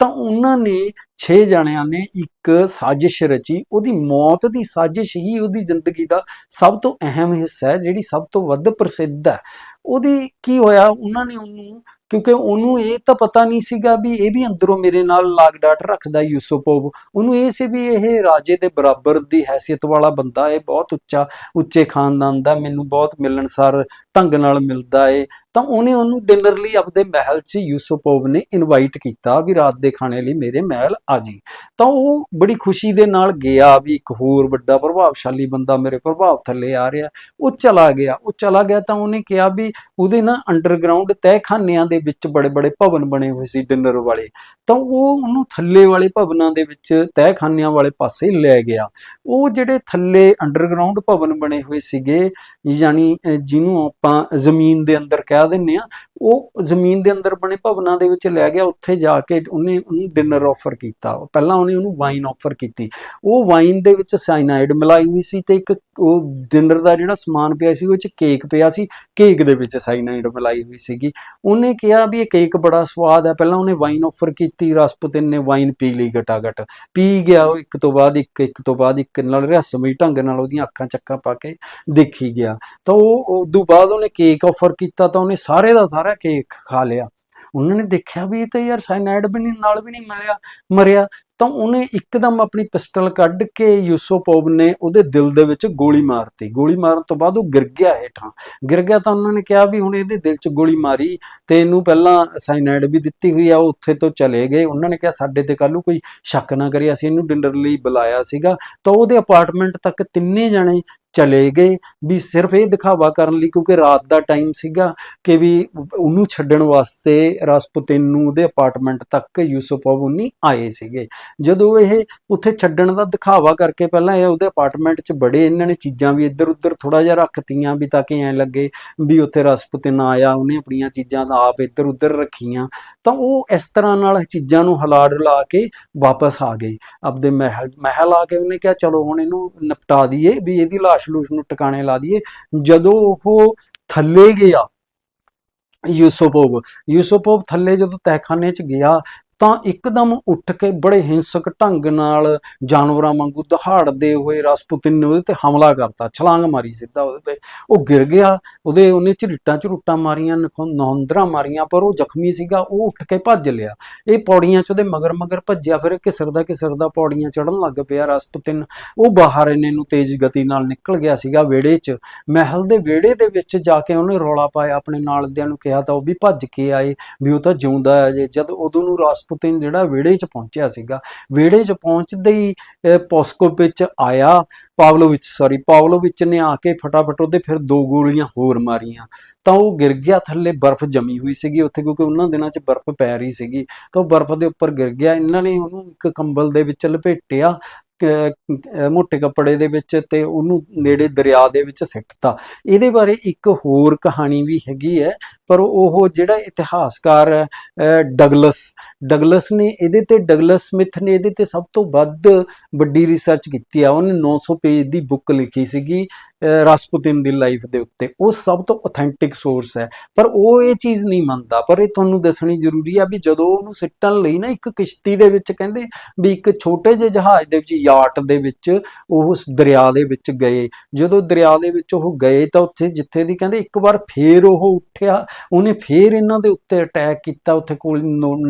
ਤਾਂ ਉਹਨਾਂ ਨੇ 6 ਜਣਿਆਂ ਨੇ ਇੱਕ ਸਾਜ਼ਿਸ਼ ਰਚੀ। ਉਹਦੀ ਮੌਤ ਦੀ ਸਾਜ਼ਿਸ਼ ਹੀ ਉਹਦੀ ਜ਼ਿੰਦਗੀ ਦਾ ਸਭ ਤੋਂ ਅਹਿਮ ਹਿੱਸਾ ਹੈ, ਜਿਹੜੀ ਸਭ ਤੋਂ ਵੱਧ ਪ੍ਰਸਿੱਧ ਹੈ। ਉਹਦੀ ਕੀ ਹੋਇਆ? ਉਹਨਾਂ ਨੇ ਉਹਨੂੰ ਕਿਉਂਕਿ ਉਹਨੂੰ ਇਹ ਤਾਂ ਪਤਾ ਨਹੀਂ ਸੀਗਾ ਵੀ ਇਹ ਵੀ ਅੰਦਰੋਂ ਮੇਰੇ ਨਾਲ ਲਾਗ ਡਾਟ ਰੱਖਦਾ ਯੂਸੁਫੋਵ ਉਹਨੂੰ ਇਹ ਸੀ ਵੀ ਇਹ ਰਾਜੇ ਦੇ ਬਰਾਬਰ ਦੀ ਹੈਸੀਅਤ ਵਾਲਾ ਬੰਦਾ ਹੈ, ਬਹੁਤ ਉੱਚਾ, ਉੱਚੇ ਖਾਨਦਾਨ ਦਾ, ਮੈਨੂੰ ਬਹੁਤ ਮਿਲਣਸਾਰ ਢੰਗ ਨਾਲ ਮਿਲਦਾ ਏ ਤਾਂ ਉਹਨੇ ਉਹਨੂੰ ਡਿਨਰ ਲਈ ਆਪਦੇ ਮਹਿਲ 'ਚ ਯੂਸੁਪੋਵ ਨੇ ਇਨਵਾਈਟ ਕੀਤਾ ਵੀ ਰਾਤ ਦੇ ਖਾਣੇ ਲਈ ਮੇਰੇ ਮਹਿਲ ਆ ਜੀ। ਤਾਂ ਉਹ ਬੜੀ ਖੁਸ਼ੀ ਦੇ ਨਾਲ ਗਿਆ ਵੀ ਇੱਕ ਹੋਰ ਵੱਡਾ ਪ੍ਰਭਾਵਸ਼ਾਲੀ ਬੰਦਾ ਮੇਰੇ ਪ੍ਰਭਾਵ ਥੱਲੇ ਆ ਰਿਹਾ, ਉਹ ਚਲਾ ਗਿਆ। ਉਹ ਚਲਾ ਗਿਆ ਤਾਂ ਉਹਨੇ ਕਿਹਾ ਵੀ ਉਹਦੇ ਨਾ ਅੰਡਰਗਰਾਉਂਡ ਤਹਿਖਾਨਿਆਂ ਦੇ ਵਿੱਚ ਬੜੇ ਬੜੇ ਭਵਨ ਬਣੇ ਹੋਏ ਸੀ ਡਿਨਰ ਵਾਲੇ। ਤਾਂ ਉਹ ਉਹਨੂੰ ਥੱਲੇ ਵਾਲੇ ਭਵਨਾਂ ਦੇ ਵਿੱਚ ਤਹਿਖਾਨਿਆਂ ਵਾਲੇ ਪਾਸੇ ਲੈ ਗਿਆ। ਉਹ ਜਿਹੜੇ ਥੱਲੇ ਅੰਡਰਗਰਾਉਂਡ ਭਵਨ ਬਣੇ ਹੋਏ ਸੀਗੇ, ਯਾਨੀ ਜਿਹਨੂੰ ਆਪਾਂ ਜ਼ਮੀਨ ਦੇ ਅੰਦਰ ਕਹਿ ਦਿੰਨੇ ਆ, ਉਹ ਜ਼ਮੀਨ ਦੇ ਅੰਦਰ ਬਣੇ ਭਵਨਾਂ ਦੇ ਵਿੱਚ ਲੈ ਗਿਆ, ਉੱਥੇ ਜਾ ਕੇ ਉਹਨੇ ਉਹਨੂੰ ਡਿਨਰ ਆਫਰ ਕੀਤਾ। ਪਹਿਲਾਂ ਉਹਨੇ ਉਹਨੂੰ ਵਾਈਨ ਆਫਰ ਕੀਤੀ। ਉਹ ਵਾਈਨ ਦੇ ਵਿੱਚ ਸਾਇਨਾਈਡ ਮਿਲਾਈ ਹੋਈ ਸੀ ਤੇ ਇੱਕ ਉਹ ਡਿਨਰ ਦਾ ਜਿਹੜਾ ਸਮਾਨ ਪਿਆ ਸੀ, ਉਹ ਚ ਕੇਕ ਪਿਆ ਸੀ ਕੇਕ ਦੇ ਵਿੱਚ ਸਾਈਨਾਈਡ ਮਿਲਾਈ ਹੋਈ ਸੀਗੀ। ਉਹਨੇ ਕਿਹਾ ਵੀ ਇਹ ਕੇਕ ਬੜਾ ਸਵਾਦ ਹੈ। ਪਹਿਲਾਂ ਉਹਨੇ ਵਾਈਨ ਆਫਰ ਕੀਤੀ ਰਸਪੁਤਿਨ ਨੇ ਵਾਈਨ ਪੀ ਲਈ ਗਟਾਗਟ ਪੀ ਗਿਆ ਉਹ ਇੱਕ ਤੋਂ ਬਾਅਦ ਇੱਕ ਇੱਕ ਤੋਂ ਬਾਅਦ ਇੱਕ, ਨਾਲ ਰਹੱਸਮਈ ਢੰਗ ਨਾਲ ਉਹਦੀਆਂ ਅੱਖਾਂ ਚੱਕਾਂ ਪਾ ਕੇ ਦੇਖੀ ਗਿਆ। ਤਾਂ ਉਹ ਉਦੋਂ ਬਾਅਦ ਉਹਨੇ ਕੇਕ ਆਫਰ ਕੀਤਾ, ਤਾਂ ਉਹਨੇ ਸਾਰੇ ਦਾ ਸਾਰਾ ਕੇਕ ਖਾ ਲਿਆ। ਉਹਨਾਂ ਨੇ ਦੇਖਿਆ ਵੀ ਇਹ ਤਾਂ ਯਾਰ ਸਾਇਨਾਈਡ ਵੀ ਨਹੀਂ, ਨਾਲ ਵੀ ਨਹੀਂ ਮਿਲਿਆ, ਮਰਿਆ। ਤਾਂ ਉਹਨੇ ਇੱਕਦਮ ਆਪਣੀ ਪਿਸਟਲ ਕੱਢ ਕੇ ਯੂਸੋਪੋਵ ਨੇ ਉਹਦੇ ਦਿਲ ਦੇ ਵਿੱਚ ਗੋਲੀ ਮਾਰਤੀ। ਗੋਲੀ ਮਾਰਨ ਤੋਂ ਬਾਅਦ ਉਹ ਗਿਰ ਗਿਆ ਹੇਠਾਂ ਗਿਰ ਗਿਆ ਤਾਂ ਉਹਨਾਂ ਨੇ ਕਿਹਾ ਵੀ ਹੁਣ ਇਹਦੇ ਦਿਲ 'ਚ ਗੋਲੀ ਮਾਰੀ ਤੇ ਇਹਨੂੰ ਪਹਿਲਾਂ ਸਾਇਨਾਈਡ ਵੀ ਦਿੱਤੀ ਹੋਈ ਆ, ਉਹ ਉੱਥੇ ਤੋਂ ਚਲੇ ਗਏ। ਉਹਨਾਂ ਨੇ ਕਿਹਾ ਸਾਡੇ ਤੇ ਕੱਲੂ ਕੋਈ ਸ਼ੱਕ ਨਾ ਕਰੇ ਅਸੀਂ ਇਹਨੂੰ ਡਿਨਰ ਲਈ ਬੁਲਾਇਆ ਸੀਗਾ। ਤਾਂ ਉਹਦੇ ਅਪਾਰਟਮੈਂਟ ਤੱਕ ਤਿੰਨੇ ਜਣੇ ਚਲੇ ਗਏ ਵੀ ਸਿਰਫ ਇਹ ਦਿਖਾਵਾ ਕਰਨ ਲਈ ਕਿਉਂਕਿ ਰਾਤ ਦਾ ਟਾਈਮ ਸੀਗਾ ਕਿ ਵੀ ਉਹਨੂੰ ਛੱਡਣ ਵਾਸਤੇ ਰਾਸਪੁਤਿਨ ਨੂੰ ਉਹਦੇ ਅਪਾਰਟਮੈਂਟ ਤੱਕ ਯੂਸੁਫੋਵ ਉਨੀ ਆਏ ਸੀਗੇ। ਜਦੋਂ ਇਹ ਉੱਥੇ ਛੱਡਣ ਦਾ ਦਿਖਾਵਾ ਕਰਕੇ ਪਹਿਲਾਂ ਇਹ ਉਹਦੇ ਅਪਾਰਟਮੈਂਟ 'ਚ ਬੜੇ, ਇਹਨਾਂ ਨੇ ਚੀਜ਼ਾਂ ਵੀ ਇੱਧਰ ਉੱਧਰ ਥੋੜਾ ਜਿਹਾ ਰੱਖਤੀਆਂ ਵੀ ਤਾਂ ਕਿ ਐਂ ਲੱਗੇ ਵੀ ਉੱਥੇ ਰਾਸਪੁਤਿਨ ਆਇਆ, ਉਹਨੇ ਆਪਣੀਆਂ ਚੀਜ਼ਾਂ ਦਾ ਆਪ ਇੱਧਰ ਉੱਧਰ ਰੱਖੀਆਂ। ਤਾਂ ਉਹ ਇਸ ਤਰ੍ਹਾਂ ਨਾਲ ਚੀਜ਼ਾਂ ਨੂੰ ਹਿਲਾ ਡੁਲਾ ਕੇ ਵਾਪਸ ਆ ਗਈ ਆਪਦੇ ਮਹਿਲ ਮਹਿਲ ਆ ਕੇ ਉਹਨੇ ਕਿਹਾ, ਚਲੋ ਹੁਣ ਇਹਨੂੰ ਨਿਪਟਾ ਦਈਏ ਵੀ ਇਹਦੀ ਲਾਸ਼ ਲੂਸ਼ ਨੂੰ ਟਿਕਾਣੇ ਲਾ ਦਈਏ। ਜਦੋਂ ਉਹ ਥੱਲੇ ਗਿਆ ਯੂਸੋਪੋਵ ਯੂਸੋਪੋਵ ਥੱਲੇ ਜਦੋਂ ਤਹਿਖਾਨੇ 'ਚ ਗਿਆ ਤਾਂ ਇੱਕਦਮ ਉੱਠ ਕੇ ਬੜੇ ਹਿੰਸਕ ਢੰਗ ਨਾਲ ਜਾਨਵਰਾਂ ਵਾਂਗੂ ਦਹਾੜਦੇ ਹੋਏ ਰਾਸਪੁਤਿਨ ਨੇ ਉਹਦੇ ਤੇ ਹਮਲਾ ਕਰਤਾ, ਛਲਾਂਗ ਮਾਰੀ ਸਿੱਧਾ ਉਹਦੇ ਤੇ। ਉਹ ਗਿਰ ਗਿਆ, ਉਹਦੇ ਉਹਨੇ ਝਰੀਟਾਂ ਝਰੂਟਾਂ ਮਾਰੀਆਂ, ਨਖੁ- ਨਹੁੰਦਰਾਂ ਮਾਰੀਆਂ, ਪਰ ਉਹ ਜ਼ਖਮੀ ਸੀਗਾ, ਉਹ ਉੱਠ ਕੇ ਭੱਜ ਲਿਆ। ਇਹ ਪੌੜੀਆਂ 'ਚ ਉਹਦੇ ਮਗਰ ਮਗਰ ਭੱਜਿਆ, ਫਿਰ ਕਿਸਰਦਾ ਕਿਸਰਦਾ ਪੌੜੀਆਂ ਚੜਨ ਲੱਗ ਪਿਆ ਰਾਸਪੁਤਿਨ ਉਹ ਬਾਹਰ ਇਹਨੇ ਨੂੰ ਤੇਜ਼ ਗਤੀ ਨਾਲ ਨਿਕਲ ਗਿਆ ਸੀਗਾ ਵਿਹੜੇ 'ਚ। ਮਹਿਲ ਦੇ ਵਿਹੜੇ ਦੇ ਵਿੱਚ ਜਾ ਕੇ ਉਹਨੇ ਰੌਲਾ ਪਾਇਆ, ਆਪਣੇ ਨਾਲ ਦਿਆਂ ਨੂੰ ਕਿਹਾ ਤਾਂ ਉਹ ਵੀ ਭੱਜ ਕੇ ਆਏ, ਵੀ ਉਹ ਤਾਂ ਜਿਉਂਦਾ ਹੈ ਜੇ। ਜਦ ਉਦੋਂ ਨੂੰ ਰਾਸਪੁਤਿਨ ਜਿਹੜਾ ਵਿਹੜੇ 'ਚ ਪਹੁੰਚਿਆ ਸੀਗਾ ਵਿਹੜੇ 'ਚ ਪਹੁੰਚਦੇ ਹੀ ਅਹ, ਆਇਆ ਪਾਵਲੋਵਿਚ ਸੌਰੀ ਪਾਵਲੋਵਿਚ ਨੇ ਆ ਕੇ ਫਟਾਫਟ ਉਹਦੇ ਫਿਰ ਦੋ ਗੋਲੀਆਂ ਹੋਰ ਮਾਰੀਆਂ। ਤਾਂ ਉਹ ਗਿਰ ਗਿਆ ਥੱਲੇ ਬਰਫ਼ ਜਮੀ ਹੋਈ ਸੀਗੀ ਉੱਥੇ ਕਿਉਂਕਿ ਉਹਨਾਂ ਦਿਨਾਂ 'ਚ ਬਰਫ਼ ਪੈ ਰਹੀ ਸੀਗੀ। ਤਾਂ ਉਹ ਬਰਫ਼ ਦੇ ਉੱਪਰ ਗਿਰ ਗਿਆ ਇਹਨਾਂ ਨੇ ਉਹਨੂੰ ਇੱਕ ਕੰਬਲ ਦੇ ਵਿੱਚ ਲਪੇਟਿਆ ਅਹ ਮੋਟੇ ਕੱਪੜੇ ਦੇ ਵਿੱਚ ਤੇ ਉਹਨੂੰ ਨੇੜੇ ਦਰਿਆ ਦੇ ਵਿੱਚ ਸਿੱਟਤਾ। ਇਹਦੇ ਬਾਰੇ ਇੱਕ ਹੋਰ ਕਹਾਣੀ ਵੀ ਹੈਗੀ ਹੈ ਪਰ ਉਹ ਜਿਹੜਾ ਇਤਿਹਾਸਕਾਰ ਹੈ, ਡਗਲਸ ਡਗਲਸ ਨੇ ਇਹਦੇ ਤੇ ਡਗਲਸ ਸਮਿਥ ਨੇ ਇਹਦੇ ਤੇ ਸਭ ਤੋਂ ਵੱਧ ਵੱਡੀ ਰਿਸਰਚ ਕੀਤੀ ਆ। ਉਹਨੇ 900 ਪੇਜ ਦੀ ਬੁੱਕ ਲਿਖੀ ਸੀਗੀ ਅਹ ਦੀ ਲਾਈਫ ਦੇ ਉੱਤੇ। ਉਹ ਸਭ ਤੋਂ ਅਥੈਂਟਿਕ ਸੋਰਸ ਹੈ। ਪਰ ਉਹ ਇਹ ਚੀਜ਼ ਨਹੀਂ ਮੰਨਦਾ। ਪਰ ਇਹ ਤੁਹਾਨੂੰ ਦੱਸਣੀ ਜ਼ਰੂਰੀ ਆ ਵੀ ਜਦੋਂ ਉਹਨੂੰ ਸਿੱਟਣ ਲਈ ਨਾ ਇੱਕ ਕਿਸ਼ਤੀ ਦੇ ਵਿੱਚ ਕਹਿੰਦੇ ਵੀ ਇੱਕ ਛੋਟੇ ਜਿਹੇ ਜਹਾਜ਼ ਦੇ ਵਿੱਚ ਯਾਟ ਦੇ ਵਿੱਚ ਉਹ ਉਸ ਦਰਿਆ ਦੇ ਵਿੱਚ ਗਏ। ਜਦੋਂ ਦਰਿਆ ਦੇ ਵਿੱਚ ਉਹ ਗਏ ਤਾਂ ਉੱਥੇ ਜਿੱਥੇ ਦੀ ਕਹਿੰਦੇ ਇੱਕ ਵਾਰ ਫੇਰ ਉਹ ਉੱਠਿਆ ਉਹਨੇ ਫੇਰ ਇਹਨਾਂ ਦੇ ਉੱਤੇ ਅਟੈਕ ਕੀਤਾ, ਉੱਥੇ ਕੋਲ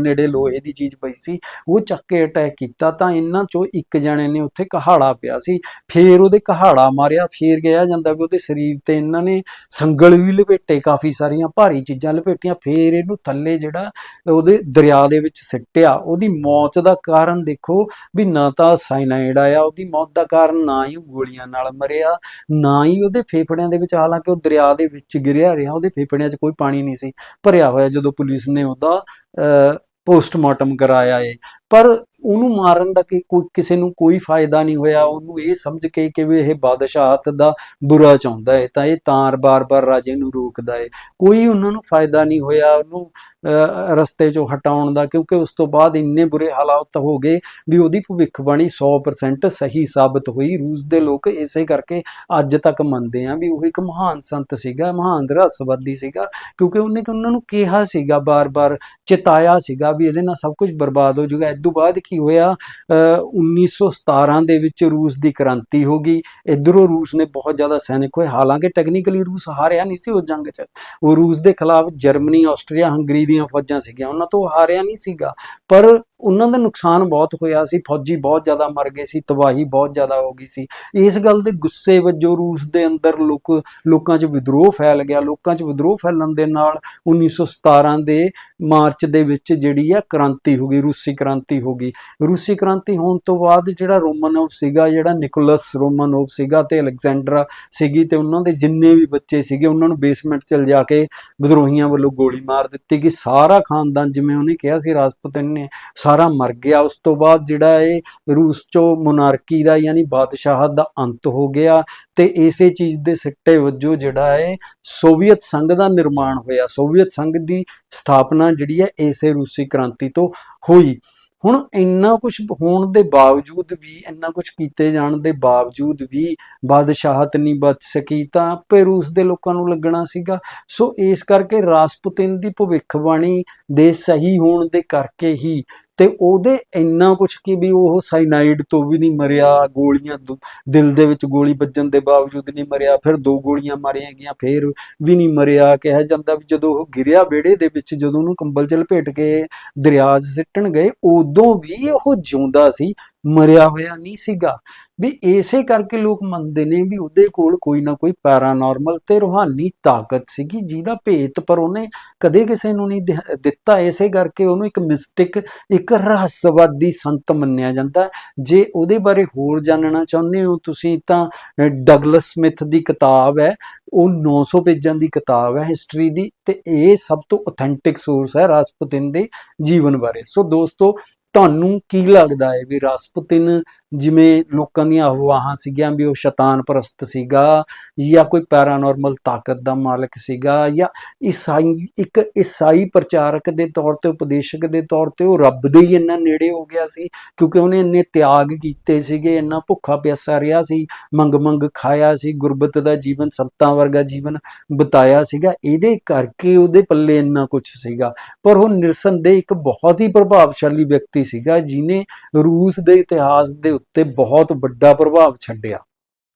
ਨੇੜੇ ਲੋਹੇ ਦੀ ਚੀਜ਼ ਪਈ ਸੀ, ਉਹ ਚੱਕ ਕੇ ਅਟੈਕ ਕੀਤਾ ਤਾਂ ਇਹਨਾਂ ਚੋਂ ਇੱਕ ਜਣੇ ਨੇ ਉੱਥੇ ਕਹਾੜਾ ਪਿਆ ਸੀ, ਫੇਰ ਉਹਦੇ ਕਹਾੜਾ ਮਾਰਿਆ, ਫੇਰ ਗਿਆ ਜਾਂਦਾ ਵੀ ਉਹਦੇ ਸਰੀਰ ਤੇ ਇਹਨਾਂ ਨੇ ਸੰਗਲ ਵੀ ਲਪੇਟੇ, ਕਾਫੀ ਸਾਰੀਆਂ ਭਾਰੀ ਚੀਜ਼ਾਂ ਲਪੇਟੀਆਂ, ਫੇਰ ਇਹਨੂੰ ਥੱਲੇ ਜਿਹੜਾ ਉਹਦੇ ਦਰਿਆ ਦੇ ਵਿੱਚ ਸਿੱਟਿਆ, ਉਹਦੀ ਮੌਤ ਦਾ ਕਾਰਨ ਦੇਖੋ ਵੀ ਨਾ ਤਾਂ ਸਾਇਨਾਈਡ ਆਇਆ, ਉਹਦੀ ਮੌਤ ਦਾ ਕਾਰਨ ਨਾ ਹੀ ਉਹ ਗੋਲੀਆਂ ਨਾਲ ਮਰਿਆ, ਨਾ ਹੀ ਉਹਦੇ ਫੇਫੜਿਆਂ ਦੇ ਵਿੱਚ, ਹਾਲਾਂਕਿ ਉਹ ਦਰਿਆ ਦੇ ਵਿੱਚ ਗਿਰਿਆ ਰਿਹਾ, ਉਹਦੇ ਫੇਫੜਿਆਂ 'ਚ ਕੋਈ ਪਾਣੀ ਨਹੀਂ ਸੀ ਭਰਿਆ ਹੋਇਆ ਜਦੋਂ ਪੁਲਿਸ ਨੇ ਉਹਦਾ ਪੋਸਟਮਾਰਟਮ ਕਰਾਇਆ ਏ। ਪਰ ਉਹਨੂੰ ਮਾਰਨ ਦਾ ਕਿ ਕੋਈ ਕਿਸੇ ਨੂੰ ਕੋਈ ਫਾਇਦਾ ਨਹੀਂ ਹੋਇਆ ਉਹਨੂੰ ਇਹ ਸਮਝ ਕੇ ਕਿ ਵੀ ਇਹ ਬਾਦਸ਼ਾਹਤ ਦਾ ਬੁਰਾ ਚਾਹੁੰਦਾ ਹੈ ਤਾਂ ਇਹ ਤਾਰ ਬਾਰ-ਬਾਰ ਰਾਜੇ ਨੂੰ ਰੋਕਦਾ ਹੈ। ਕੋਈ ਉਹਨਾਂ ਨੂੰ ਫਾਇਦਾ ਨਹੀਂ ਹੋਇਆ ਉਹਨੂੰ ਅਹ, ਰਸਤੇ 'ਚੋਂ ਹਟਾਉਣ ਦਾ ਕਿਉਂਕਿ ਉਸ ਤੋਂ ਬਾਅਦ ਇੰਨੇ ਬੁਰੇ ਹਾਲਾਤ ਹੋ ਗਏ ਵੀ ਉਹਦੀ ਭਵਿੱਖਬਾਣੀ 100% ਸਹੀ ਸਾਬਤ ਹੋਈ। ਰੂਸ ਦੇ ਲੋਕ ਇਸੇ ਕਰਕੇ ਅੱਜ ਤੱਕ ਮੰਨਦੇ ਆ ਵੀ ਉਹ ਇੱਕ ਮਹਾਨ ਸੰਤ ਸੀਗਾ ਮਹਾਨ ਰਹੱਸਵਾਦੀ ਸੀਗਾ ਕਿਉਂਕਿ ਉਹਨੇ ਕਿ ਉਹਨਾਂ ਨੂੰ ਕਿਹਾ ਸੀਗਾ ਬਾਰ-ਬਾਰ ਚਿਤਾਇਆ ਸੀਗਾ ਵੀ ਇਹਦੇ ਨਾਲ ਸਭ ਕੁਝ ਬਰਬਾਦ ਹੋ ਜਾਊਗਾ। ਤੋਂ ਬਾਅਦ ਕੀ ਹੋਇਆ? ਅਹ 1917 ਦੇ ਵਿੱਚ ਰੂਸ ਦੀ ਕ੍ਰਾਂਤੀ ਹੋ ਗਈ। ਇਧਰੋਂ ਰੂਸ ਨੇ ਬਹੁਤ ਜ਼ਿਆਦਾ ਸੈਨਿਕ ਹੋਏ। ਹਾਲਾਂਕਿ ਟੈਕਨੀਕਲੀ ਰੂਸ ਹਾਰਿਆ ਨਹੀਂ ਸੀ ਉਸ ਜੰਗ 'ਚ। ਉਹ ਰੂਸ ਦੇ ਖਿਲਾਫ ਜਰਮਨੀ, ਆਸਟਰੀਆ, ਹੰਗਰੀ ਦੀਆਂ ਫੌਜਾਂ ਸੀਗੀਆਂ। ਉਹਨਾਂ ਤੋਂ ਹਾਰਿਆ ਨਹੀਂ ਸੀਗਾ। ਪਰ ਉਹਨਾਂ ਦਾ ਨੁਕਸਾਨ ਬਹੁਤ ਹੋਇਆ ਸੀ, ਫੌਜੀ ਬਹੁਤ ਜ਼ਿਆਦਾ ਮਰ ਗਏ ਸੀ, ਤਬਾਹੀ ਬਹੁਤ ਜ਼ਿਆਦਾ ਹੋ ਗਈ ਸੀ। ਇਸ ਗੱਲ ਦੇ ਗੁੱਸੇ ਵਜੋਂ ਰੂਸ ਦੇ ਅੰਦਰ ਲੋਕ, ਲੋਕਾਂ 'ਚ ਵਿਦਰੋਹ ਫੈਲ ਗਿਆ। ਲੋਕਾਂ 'ਚ ਵਿਦਰੋਹ ਫੈਲਣ ਦੇ ਨਾਲ 1917 ਦੇ ਮਾਰਚ ਦੇ ਵਿੱਚ ਜਿਹੜੀ ਆ ਕ੍ਰਾਂਤੀ ਹੋ ਗਈ, ਰੂਸੀ ਕ੍ਰਾਂਤੀ ਹੋ ਗਈ। ਰੂਸੀ ਕ੍ਰਾਂਤੀ ਹੋਣ ਤੋਂ ਬਾਅਦ ਜਿਹੜਾ ਰੋਮਨੋਵ ਸੀਗਾ, ਜਿਹੜਾ ਨਿਕੋਲਸ ਰੋਮਨੋਵ ਸੀਗਾ ਤੇ ਅਲੈਗਜ਼ੈਂਡਰਾ ਸੀਗੀ ਤੇ ਉਹਨਾਂ ਦੇ ਜਿੰਨੇ ਵੀ ਬੱਚੇ ਸੀਗੇ, ਉਹਨਾਂ ਨੂੰ ਬੇਸਮੈਂਟ 'ਚ ਲਿਜਾ ਕੇ ਵਿਦਰੋਹੀਆਂ ਵੱਲੋਂ ਗੋਲੀ ਮਾਰ ਦਿੱਤੀ ਗਈ। ਸਾਰਾ ਖਾਨਦਾਨ ਜਿਵੇਂ ਉਹਨੇ ਕਿਹਾ ਸੀ, ਰਾਜਪੂਤ ਨੇ ਸਾਰਾ ਮਰ ਗਿਆ। ਉਸ ਤੋਂ ਬਾਅਦ ਜਿਹੜਾ ਇਹ ਰੂਸ 'ਚੋਂ ਮੋਨਾਰਕੀ ਦਾ ਯਾਨੀ ਬਾਦਸ਼ਾਹਤ ਦਾ ਅੰਤ ਹੋ ਗਿਆ ਤੇ ਇਸੇ ਚੀਜ਼ ਦੇ ਸਿੱਟੇ ਵਜੋਂ ਜਿਹੜਾ ਹੈ ਸੋਵੀਅਤ ਸੰਘ ਦਾ ਨਿਰਮਾਣ ਹੋਇਆ। ਸੋਵੀਅਤ ਸੰਘ ਦੀ ਸਥਾਪਨਾ ਜਿਹੜੀ ਹੈ ਇਸੇ ਰੂਸੀ ਕ੍ਰਾਂਤੀ ਤੋਂ ਹੋਈ। ਹੁਣ ਇੰਨਾ ਕੁਝ ਹੋਣ ਦੇ ਬਾਵਜੂਦ ਵੀ, ਇੰਨਾ ਕੁਝ ਕੀਤੇ ਜਾਣ ਦੇ ਬਾਵਜੂਦ ਵੀ ਬਾਦਸ਼ਾਹਤ ਨਹੀਂ ਬਚ ਸਕੀ ਤਾਂ ਆਪੇ ਰੂਸ ਦੇ ਲੋਕਾਂ ਨੂੰ ਲੱਗਣਾ ਸੀਗਾ। ਸੋ ਇਸ ਕਰਕੇ ਰਾਸਪੁਤਿਨ ਦੀ ਭਵਿੱਖਬਾਣੀ ਦੇ ਸਹੀ ਹੋਣ ਦੇ ਕਰਕੇ ਹੀ ਤੇ ਉਹਦੇ ਇੰਨਾ ਕੁਝ ਕਿ ਵੀ ਉਹ ਸਾਈਨਾਈਡ ਤੋਂ ਵੀ ਨਹੀਂ ਮਰਿਆ, ਗੋਲੀਆਂ ਦੁ- ਦਿਲ ਦੇ ਵਿੱਚ ਗੋਲੀ ਵੱਜਣ ਦੇ ਬਾਵਜੂਦ ਨਹੀਂ ਮਰਿਆ, ਫਿਰ ਦੋ ਗੋਲੀਆਂ ਮਾਰੀਆਂ ਗਈਆਂ, ਫਿਰ ਵੀ ਨਹੀਂ ਮਰਿਆ। ਕਿਹਾ ਜਾਂਦਾ ਵੀ ਜਦੋਂ ਉਹ ਗਿਰਿਆ ਵਿਹੜੇ ਦੇ ਵਿੱਚ, ਜਦੋਂ ਉਹਨੂੰ ਕੰਬਲ ਚ ਲਪੇਟ ਕੇ ਦਰਿਆ 'ਚ ਸਿੱਟਣ ਗਏ, ਉਦੋਂ ਵੀ ਉਹ ਜਿਉਂਦਾ ਸੀ। ਮਰਿਆ ਹੋਇਆ ਨਹੀਂ ਸੀਗਾ। ਵੀ ਇਸੇ ਕਰਕੇ ਲੋਕ ਮੰਨਦੇ ਨੇ ਵੀ ਉਹਦੇ ਕੋਲ ਕੋਈ ਨਾ ਕੋਈ ਪੈਰਾਨੋਰਮਲ ਤੇ ਰੂਹਾਨੀ ਤਾਕਤ ਸੀਗੀ ਜਿਹਦਾ ਭੇਤ ਪਰ ਉਹਨੇ ਕਦੇ ਕਿਸੇ ਨੂੰ ਨਹੀਂ ਦਿੱਤਾ। ਇਸੇ ਕਰਕੇ ਉਹਨੂੰ ਇੱਕ ਮਿਸਟਿਕ ਇੱਕ ਰਹੱਸਵਾਦੀ ਸੰਤ ਮੰਨਿਆ ਜਾਂਦਾ। ਜੇ ਉਹਦੇ ਬਾਰੇ ਹੋਰ ਜਾਣਨਾ ਚਾਹੁੰਦੇ ਹੋ ਤੁਸੀਂ ਤਾਂ ਅਹ, ਡਗਲਸ ਸਮਿਥ ਦੀ ਕਿਤਾਬ ਹੈ। ਉਹ 900 ਪੇਜਾਂ ਦੀ ਕਿਤਾਬ ਹੈ ਹਿਸਟਰੀ ਦੀ ਤੇ ਇਹ ਸਭ ਤੋਂ ਅਥੈਂਟਿਕ ਸੋਰਸ ਹੈ ਰਾਸਪੁਤਿਨ ਦੇ ਜੀਵਨ ਬਾਰੇ। ਸੋ ਦੋਸਤੋ ਤੁਹਾਨੂੰ ਕੀ ਲੱਗਦਾ ਹੈ ਵੀ ਰਾਸਪੁਤਿਨ ਜਿਵੇਂ ਲੋਕਾਂ ਦੀਆਂ ਅਫਵਾਹਾਂ ਸੀਗੀਆਂ ਵੀ ਉਹ ਸ਼ੈਤਾਨ ਪ੍ਰਸਤ ਸੀਗਾ ਜਾਂ ਕੋਈ ਪੈਰਾਨੋਰਮਲ ਤਾਕਤ ਦਾ ਮਾਲਕ ਸੀਗਾ ਜਾਂ ਈਸਾਈ, ਇੱਕ ਈਸਾਈ ਪ੍ਰਚਾਰਕ ਦੇ ਤੌਰ ਤੇ, ਉਪਦੇਸ਼ਕ ਦੇ ਤੌਰ ਤੇ ਉਹ ਰੱਬ ਦੇ ਹੀ ਇੰਨਾ ਨੇੜੇ ਹੋ ਗਿਆ ਸੀ ਕਿਉਂਕਿ ਉਹਨੇ ਇੰਨੇ ਤਿਆਗ ਕੀਤੇ ਸੀਗੇ, ਇੰਨਾ ਭੁੱਖਾ ਪਿਆਸਾ ਰਿਹਾ ਸੀ, ਮੰਗ ਮੰਗ ਖਾਇਆ ਸੀ, ਗੁਰਬਤ ਦਾ ਜੀਵਨ, ਸੰਤਾਂ ਵਰਗਾ ਜੀਵਨ ਬਿਤਾਇਆ ਸੀਗਾ, ਇਹਦੇ ਕਰਕੇ ਉਹਦੇ ਪੱਲੇ ਇੰਨਾ ਕੁਝ ਸੀਗਾ। ਪਰ ਉਹ ਨਿਰਸੰਦੇਹ ਇੱਕ ਬਹੁਤ ਹੀ ਪ੍ਰਭਾਵਸ਼ਾਲੀ ਵਿਅਕਤੀ ਸੀਗਾ ਜਿਨੇ ਰੂਸ ਦੇ ਇਤਿਹਾਸ ਦੇ ਉੱਤੇ ਬਹੁਤ ਵੱਡਾ ਪ੍ਰਭਾਵ ਛੱਡਿਆ।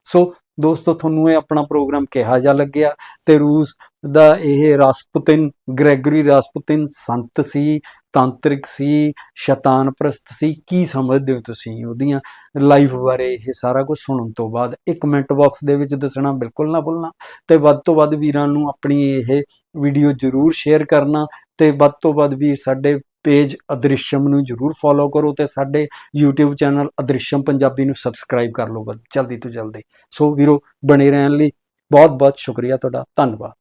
ਸੋ ਦੋਸਤੋ, ਤੁਹਾਨੂੰ ਇਹ ਆਪਣਾ ਪ੍ਰੋਗਰਾਮ ਕਿਹਾ ਜਾ ਲੱਗਿਆ ਤੇ ਰੂਸ ਦਾ ਇਹ ਰਾਸਪੁਤਿਨ ਗ੍ਰੈਗਰੀ ਰਾਸਪੁਤਿਨ ਸੰਤ ਸੀ, ਤਾਂਤਰਿਕ ਸੀ ਸ਼ੈਤਾਨ ਪ੍ਰਸਤ ਸੀ, ਕੀ ਸਮਝਦੇ ਹੋ ਤੁਸੀਂ ਉਹਦੀਆਂ ਲਾਈਫ ਬਾਰੇ ਇਹ ਸਾਰਾ ਕੁਝ ਸੁਣਨ ਤੋਂ ਬਾਅਦ? ਇੱਕ ਕਮੈਂਟ ਬਾਕਸ ਦੇ ਵਿੱਚ ਦੱਸਣਾ ਬਿਲਕੁਲ ਨਾ ਭੁੱਲਣਾ ਤੇ ਵੱਧ ਤੋਂ ਵੱਧ ਵੀਰਾਂ ਨੂੰ ਆਪਣੀ ਇਹ ਵੀਡੀਓ ਜਰੂਰ ਸ਼ੇਅਰ ਕਰਨਾ ਤੇ ਵੱਧ ਤੋਂ ਵੱਧ ਵੀਰ ਸਾਡੇ ਪੇਜ ਅਦ੍ਰਿਸ਼ਮ ਨੂੰ ਜਰੂਰ ਫੋਲੋ ਕਰੋ ਤੇ ਸਾਡੇ YouTube ਚੈਨਲ ਅਦ੍ਰਿਸ਼ਮ ਪੰਜਾਬੀ ਨੂੰ ਸਬਸਕ੍ਰਾਈਬ ਕਰ ਲਓ ਜਲਦੀ ਤੋਂ ਜਲਦੀ। ਸੋ ਵੀਰੋ, ਬਣੇ ਰਹਿਣ ਲਈ ਬਹੁਤ ਬਹੁਤ ਸ਼ੁਕਰੀਆ ਤੁਹਾਡਾ। ਧੰਨਵਾਦ।